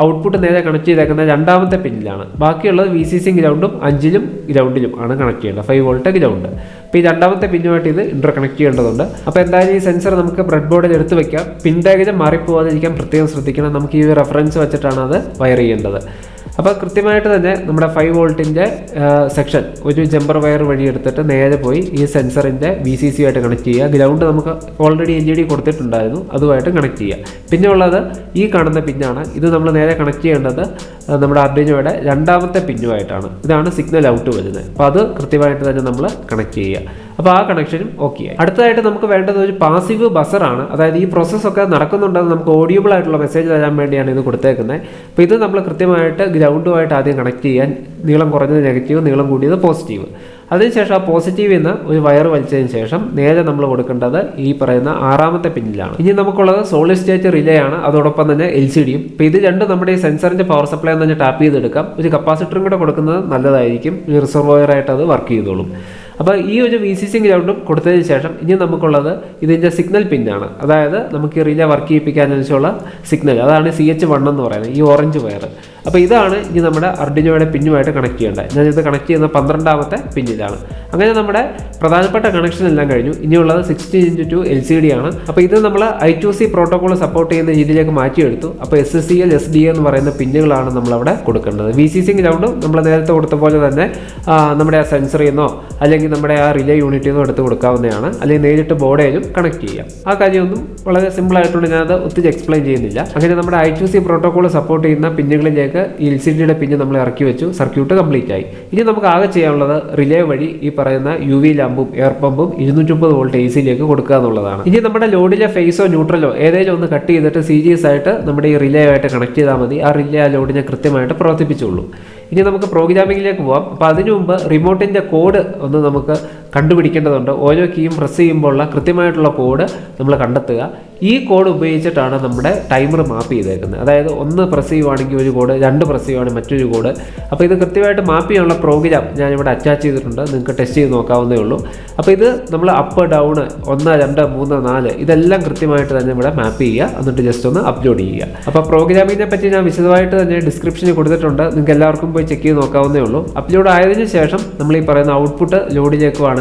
Speaker 3: ഔട്ട്പുട്ട് നേരെ കണക്ട് ചെയ്തേക്കുന്ന രണ്ടാമത്തെ പിന്നിലാണ്. ബാക്കിയുള്ളത് വി സി സി ഗ്രൗണ്ടും അഞ്ചിലും ഗ്രൗണ്ടിലും ആണ് കണക്ട് ചെയ്യേണ്ടത്. ഫൈവ് വോൾട്ട് ഗ്രൗണ്ട് അപ്പോൾ ഈ രണ്ടാമത്തെ പിന്നുമായിട്ട് ഇത് ഇന്റർ കണക്ട് ചെയ്യേണ്ടതുണ്ട്. അപ്പോൾ എന്തായാലും ഈ സെൻസർ നമുക്ക് ബ്രെഡ് ബോർഡിൽ എടുത്ത് വെക്കാം. പിൻ ഡയഗ്രം മാറിപ്പോവാതിരിക്കാൻ പ്രത്യേകം ശ്രദ്ധിക്കണം. നമുക്ക് ഈ റെഫറൻസ് വെച്ചിട്ടാണ് അത് വയർ ചെയ്യേണ്ടത്. അപ്പോൾ കൃത്യമായിട്ട് തന്നെ നമ്മുടെ ഫൈവ് വോൾട്ടിന്റെ സെക്ഷൻ ഒരു ജമ്പർ വയർ വഴി എടുത്തിട്ട് നേരെ പോയി ഈ സെൻസറിന്റെ വി സി സി ആയിട്ട് കണക്ട് ചെയ്യുക. ഗ്രൗണ്ട് നമുക്ക് ഓൾറെഡി എൻ ജി ഡി കൊടുത്തിട്ടുണ്ടായിരുന്നു. അതുമായിട്ട് കണക്ട് ചെയ്യുക. പിന്നെ ഉള്ളത് ഈ കാണുന്ന പിന്നാണ്. ഇത് നമ്മൾ നേരെ കണക്ട് ചെയ്യേണ്ടത് നമ്മുടെ അർഡിനോയുടെ രണ്ടാമത്തെ പിന്നുമായിട്ടാണ്. ഇതാണ് സിഗ്നൽ ഔട്ട് വരുന്നത്. അപ്പോൾ അത് കൃത്യമായിട്ട് തന്നെ നമ്മൾ കണക്ട് ചെയ്യുക. അപ്പോൾ ആ കണക്ഷനും ഓക്കെ ആയി. അടുത്തതായിട്ട് നമുക്ക് വേണ്ടത് ഒരു പാസീവ് ബസറാണ് അതായത് ഈ പ്രോസസ്സൊക്കെ നടക്കുന്നുണ്ടെന്ന് നമുക്ക് ഓഡിയബിൾ ആയിട്ടുള്ള മെസ്സേജ് തരാൻ വേണ്ടിയാണ് ഇത് കൊടുത്തേക്കുന്നത്. അപ്പോൾ ഇത് നമ്മൾ കൃത്യമായിട്ട് ഗ്രൗണ്ടുമായിട്ട് ആദ്യം കണക്ട് ചെയ്യാൻ നീളം കുറഞ്ഞത് നെഗറ്റീവ് നീളം കൂടിയത് പോസിറ്റീവ് അതിനുശേഷം ആ പോസിറ്റീവ് എന്ന് ഒരു വയർ വലിച്ചതിന് ശേഷം നേരെ നമ്മൾ കൊടുക്കേണ്ടത് ഈ പറയുന്ന ആറാമത്തെ പിന്നിലാണ്. ഇനി നമുക്കുള്ളത് സോളിഡ് സ്റ്റേറ്റ് റിലേ ആണ്. അതോടൊപ്പം തന്നെ എൽ സി ഡിയും ഇപ്പോൾ ഇത് രണ്ട് നമ്മുടെ ഈ സെൻസറിന്റെ പവർ സപ്ലൈ എന്ന് തന്നെ ടാപ്പ് ചെയ്തെടുക്കാം. ഒരു കപ്പാസിറ്ററും കൂടെ കൊടുക്കുന്നത് നല്ലതായിരിക്കും. ഈ റിസർവോയറായിട്ട് അത് വർക്ക് ചെയ്തോളും. അപ്പോൾ ഈ ഒരു വി സി സി ഗ്രൗണ്ടും കൊടുത്തതിന് ശേഷം ഇനി നമുക്കുള്ളത് ഇതിന്റെ സിഗ്നൽ പിന്നാണ് അതായത് നമുക്ക് റിലേ വർക്ക് ചെയ്യിപ്പിക്കാനുള്ള സിഗ്നൽ അതാണ് സി എച്ച് വൺ എന്ന് പറയുന്നത് ഈ ഓറഞ്ച് വയർ അപ്പോൾ ഇതാണ് ഇനി നമ്മുടെ അർഡിനോയുടെ പിന്നുമായിട്ട് കണക്ട് ചെയ്യേണ്ടത്. ഞാൻ ഇത് കണക്ട് ചെയ്യുന്ന പന്ത്രണ്ടാമത്തെ പിന്നിലാണ്. അങ്ങനെ നമ്മുടെ പ്രധാനപ്പെട്ട കണക്ഷൻ എല്ലാം കഴിഞ്ഞു. ഇനിയുള്ളത് sixteen into two L C D ആണ്. അപ്പോൾ ഇത് നമ്മൾ I two C protocol support ചെയ്യുന്ന രീതിയിലേക്ക് മാറ്റിയെടുത്തു. അപ്പോൾ S S C L S D എന്ന് പറയുന്ന പിന്നുകളാണ് നമ്മളവിടെ കൊടുക്കേണ്ടത്. വി സി സി ഗ്രൗണ്ടും നമ്മൾ നേരത്തെ കൊടുത്ത പോലെ തന്നെ നമ്മുടെ ആ സെൻസറിൽ നിന്നോ അല്ലെങ്കിൽ നമ്മുടെ ആ റിലേ യൂണിറ്റിൽ നിന്നോ എടുത്ത് കൊടുക്കാവുന്നതാണ്. അല്ലെങ്കിൽ നേരിട്ട് ബോർഡേലും കണക്ട് ചെയ്യാം. ആ കാര്യമൊന്നും വളരെ സിമ്പിൾ ആയിട്ടുണ്ട് ഞാനത് ഒത്തിരി എക്സ്പ്ലെയിൻ ചെയ്യുന്നില്ല. അങ്ങനെ നമ്മുടെ I two C protocol support ചെയ്യുന്ന പിന്നുകളിലേക്ക് ഈ എൽ സി ഡിയുടെ പിന്നെ നമ്മൾ ഇറക്കി വെച്ചു. സർക്യൂട്ട് കംപ്ലീറ്റ് ആയി. ഇനി നമുക്ക് ആകെ ചെയ്യാനുള്ളത് റിലേ വഴി ഈ പറയുന്ന യു വി ലാമ്പും എയർ പമ്പും ഇരുന്നൂറ്റമ്പത് വോൾട്ട് എ സിയിലേക്ക് കൊടുക്കുക എന്നുള്ളതാണ്. ഇനി നമ്മുടെ ലോഡിലെ ഫേസോ ന്യൂട്രലോ ഏതെങ്കിലും ഒന്ന് കട്ട് ചെയ്തിട്ട് സി ജി എസ് ആയിട്ട് നമ്മുടെ ഈ റിലേ ആയിട്ട് കണക്ട് ചെയ്താൽ മതി. ആ റിലേ ആ ലോഡിനെ കൃത്യമായിട്ട് പ്രവർത്തിപ്പിച്ചുള്ളൂ. ഇനി നമുക്ക് പ്രോഗ്രാമിങ്ങിലേക്ക് പോവാം. അപ്പോൾ അതിനു മുമ്പ് റിമോട്ടിന്റെ കോഡ് ഒന്ന് നമുക്ക് കണ്ടുപിടിക്കേണ്ടതുണ്ട്. ഓരോ കീയും പ്രസ് ചെയ്യുമ്പോഴുള്ള കൃത്യമായിട്ടുള്ള കോഡ് നമ്മൾ കണ്ടെത്തുക. ഈ കോഡ് ഉപയോഗിച്ചിട്ടാണ് നമ്മുടെ ടൈമർ മാപ്പ് ചെയ്തേക്കുന്നത്. അതായത് ഒന്ന് പ്രസ് ചെയ്യുവാണെങ്കിൽ ഒരു കോഡ് രണ്ട് പ്രസ് ചെയ്യുവാണെങ്കിൽ മറ്റൊരു കോഡ്. അപ്പോൾ ഇത് കൃത്യമായിട്ട് മാപ്പ് ചെയ്യാനുള്ള പ്രോഗ്രാം ഞാൻ ഇവിടെ അറ്റാച്ച് ചെയ്തിട്ടുണ്ട്. നിങ്ങൾക്ക് ടെസ്റ്റ് ചെയ്ത് നോക്കാവുന്നേ ഉള്ളൂ. അപ്പോൾ ഇത് നമ്മൾ അപ്പ് ഡൗൺ ഒന്ന് രണ്ട് മൂന്ന് നാല് ഇതെല്ലാം കൃത്യമായിട്ട് തന്നെ ഇവിടെ മാപ്പ് ചെയ്യുക. എന്നിട്ട് ജസ്റ്റ് ഒന്ന് അപ്ലോഡ് ചെയ്യുക. അപ്പോൾ പ്രോഗ്രാമിനെ പറ്റി ഞാൻ വിശദമായിട്ട് തന്നെ ഡിസ്ക്രിപ്ഷനിൽ കൊടുത്തിട്ടുണ്ട്. നിങ്ങൾക്ക് എല്ലാവർക്കും പോയി ചെക്ക് ചെയ്ത് നോക്കാവുന്നേ ഉള്ളൂ. അപ്ലോഡ് ആയതിനു ശേഷം നമ്മൾ ഈ പറയുന്ന ഔട്ട്പുട്ട്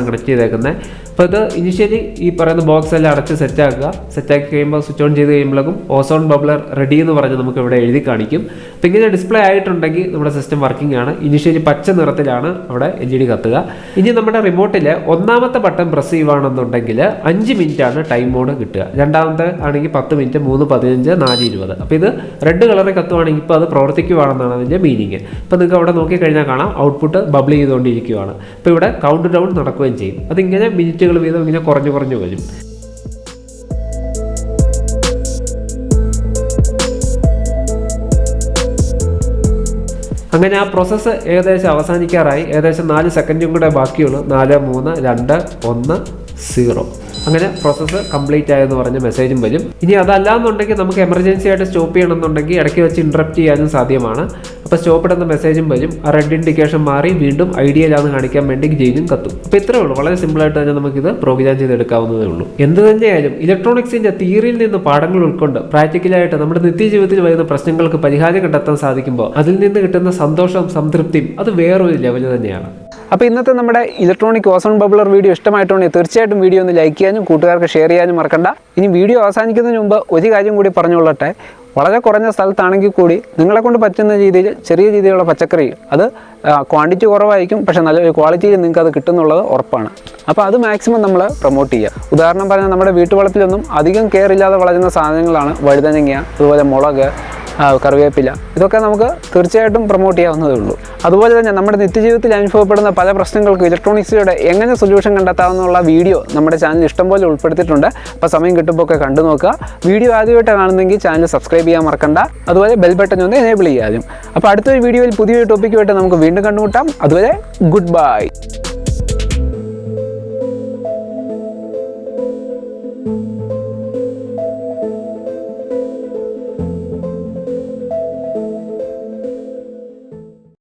Speaker 3: ലോഡിലേക്കുമാണ് കണക്ട് ചെയ്തേക്കുന്നത് അപ്പോൾ ഇത് ഇനിഷ്യലി ഈ പറയുന്ന ബോക്സ് എല്ലാം അടച്ച് സെറ്റാക്കുക സെറ്റാക്കി കഴിയുമ്പോൾ സ്വിച്ച് ഓൺ ചെയ്ത് കഴിയുമ്പോഴേക്കും ഓസോൺ ബബ്ലർ റെഡി എന്ന് പറഞ്ഞ് നമുക്ക് ഇവിടെ എഴുതി കാണിക്കും. അപ്പോൾ ഇങ്ങനെ ഡിസ്പ്ലേ ആയിട്ടുണ്ടെങ്കിൽ നമ്മുടെ സിസ്റ്റം വർക്കിംഗ് ആണ്. ഇനിഷ്യലി പച്ച നിറത്തിലാണ് അവിടെ എൽ ഇ ഡി കത്തുക. ഇനി നമ്മുടെ റിമോട്ടിൽ ഒന്നാമത്തെ ബട്ടൺ പ്രസ് ചെയ്യുവാണെന്നുണ്ടെങ്കിൽ അഞ്ച് മിനിറ്റ് ആണ് ടൈം മോഡ് കിട്ടുക. രണ്ടാമത്തെ ആണെങ്കിൽ പത്ത് മിനിറ്റ് മൂന്ന് പതിനഞ്ച് നാല് ഇരുപത്. അപ്പോൾ ഇത് റെഡ് കളറിൽ കത്തുവാണെങ്കിൽ ഇപ്പോൾ അത് പ്രവർത്തിക്കുവാണെന്നാണ് അതിന്റെ മീനിങ് അപ്പോൾ നിങ്ങൾക്ക് അവിടെ നോക്കിക്കഴിഞ്ഞാൽ കാണാം ഔട്ട്പുട്ട് ബബിൾ ചെയ്തുകൊണ്ടിരിക്കുകയാണ് ഇപ്പോൾ ഇവിടെ കൗണ്ട് ഡൗൺ നടക്കുകയും ചെയ്യും. അതിങ്ങനെ മിനിറ്റുകൾ വീതം ഇങ്ങനെ കുറഞ്ഞു കുറഞ്ഞു വരും. അങ്ങനെ ആ പ്രോസസ്സ് ഏകദേശം അവസാനിക്കാറായി. ഏകദേശം നാല് സെക്കൻഡും കൂടെ ബാക്കിയുള്ളൂ. നാല് മൂന്ന് രണ്ട് ഒന്ന് സീറോ അങ്ങനെ പ്രോസസ്സ് കംപ്ലീറ്റ് ആയെന്ന് പറഞ്ഞ മെസ്സേജും വരും. ഇനി അതല്ല എന്നുണ്ടെങ്കിൽ നമുക്ക് എമർജൻസി ആയിട്ട് സ്റ്റോപ്പ് ചെയ്യണമെന്നുണ്ടെങ്കിൽ ഇടയ്ക്ക് വെച്ച് ഇൻട്രപ്റ്റ് ചെയ്യാനും സാധ്യമാണ്. അപ്പോൾ സ്റ്റോപ്പ് ഇടുന്ന മെസ്സേജും വരും. ആ റെഡ് ഇൻഡിക്കേഷൻ മാറി വീണ്ടും ഐഡിയയിലാന്ന് കാണിക്കാൻ വേണ്ടി ജെയിനും കത്തും. അപ്പോൾ ഇത്രേ ഉള്ളൂ. വളരെ സിമ്പിളായിട്ട് തന്നെ നമുക്കിത് പ്രോഗ്രാം ചെയ്തെടുക്കാവുന്നതേ ഉള്ളൂ. എന്ത് തന്നെയായാലും ഇലക്ട്രോണിക്സിന്റെ തിയറിയിൽ നിന്ന് പാഠങ്ങൾ ഉൾക്കൊണ്ട് പ്രാക്ടിക്കലായിട്ട് നമ്മുടെ നിത്യജീവിതത്തിൽ വരുന്ന പ്രശ്നങ്ങൾക്ക് പരിഹാരം കണ്ടെത്താൻ സാധിക്കുമ്പോൾ അതിൽ നിന്ന് കിട്ടുന്ന സന്തോഷം സംതൃപ്തിയും അത് വേറൊരു ലെവൽ തന്നെയാണ്.
Speaker 1: അപ്പോൾ ഇന്നത്തെ നമ്മുടെ ഇലക്ട്രോണിക് ഓസോൺ ബബ്ലർ വീഡിയോ ഇഷ്ടമായിട്ടുണ്ടെങ്കിൽ തീർച്ചയായിട്ടും വീഡിയോ ഒന്ന് ലൈക്ക് ചെയ്യാനും കൂട്ടുകാർക്ക് ഷെയർ ചെയ്യാനും മറക്കണ്ട. ഇനി വീഡിയോ അവസാനിക്കുന്നതിന് മുമ്പ് ഒരു കാര്യം കൂടി പറഞ്ഞുകൊള്ളട്ടെ. വളരെ കുറഞ്ഞ സ്ഥലത്താണെങ്കിൽ കൂടി നിങ്ങളെ കൊണ്ട് പറ്റുന്ന രീതിയിൽ ചെറിയ രീതിയിലുള്ള പച്ചക്കറി അത് ക്വാണ്ടിറ്റി കുറവായിരിക്കും. പക്ഷേ നല്ലൊരു ക്വാളിറ്റിയിൽ നിങ്ങൾക്ക് അത് കിട്ടുന്നുള്ളത് ഉറപ്പാണ്. അപ്പോൾ അത് മാക്സിമം നമ്മൾ പ്രൊമോട്ട് ചെയ്യുക. ഉദാഹരണം പറഞ്ഞാൽ നമ്മുടെ വീട്ടുവളപ്പിലൊന്നും അധികം കെയർ ഇല്ലാതെ വളരുന്ന സാധനങ്ങളാണ് വഴുതനങ്ങ അതുപോലെ മുളക് കറിവേപ്പില. ഇതൊക്കെ നമുക്ക് തീർച്ചയായിട്ടും പ്രൊമോട്ട് ചെയ്യാവുന്നതേ ഉള്ളൂ. അതുപോലെ തന്നെ നമ്മുടെ നിത്യജീവിതത്തിൽ അനുഭവപ്പെടുന്ന പല പ്രശ്നങ്ങൾക്കും ഇലക്ട്രോണിക്സിലൂടെ എങ്ങനെ സൊല്യൂഷൻ കണ്ടെത്താമെന്നുള്ള വീഡിയോ നമ്മുടെ ചാനൽ ഇഷ്ടംപോലെ ഉൾപ്പെടുത്തിയിട്ടുണ്ട്. അപ്പോൾ സമയം കിട്ടുമ്പോൾ ഒക്കെ കണ്ടു നോക്കുക. വീഡിയോ ആദ്യമായിട്ട് കാണുന്നെങ്കിൽ ചാനൽ സബ്സ്ക്രൈബ് ചെയ്യാൻ മറക്കണ്ട. അതുപോലെ ബെൽ ബട്ടൺ ഒന്ന് എനേബിൾ ചെയ്യാനും അപ്പോൾ അടുത്തൊരു വീഡിയോയിൽ പുതിയൊരു ടോപ്പിക്കുമായിട്ട് നമുക്ക് വീണ്ടും കണ്ടുമുട്ടാം. അതുവരെ ഗുഡ് ബൈ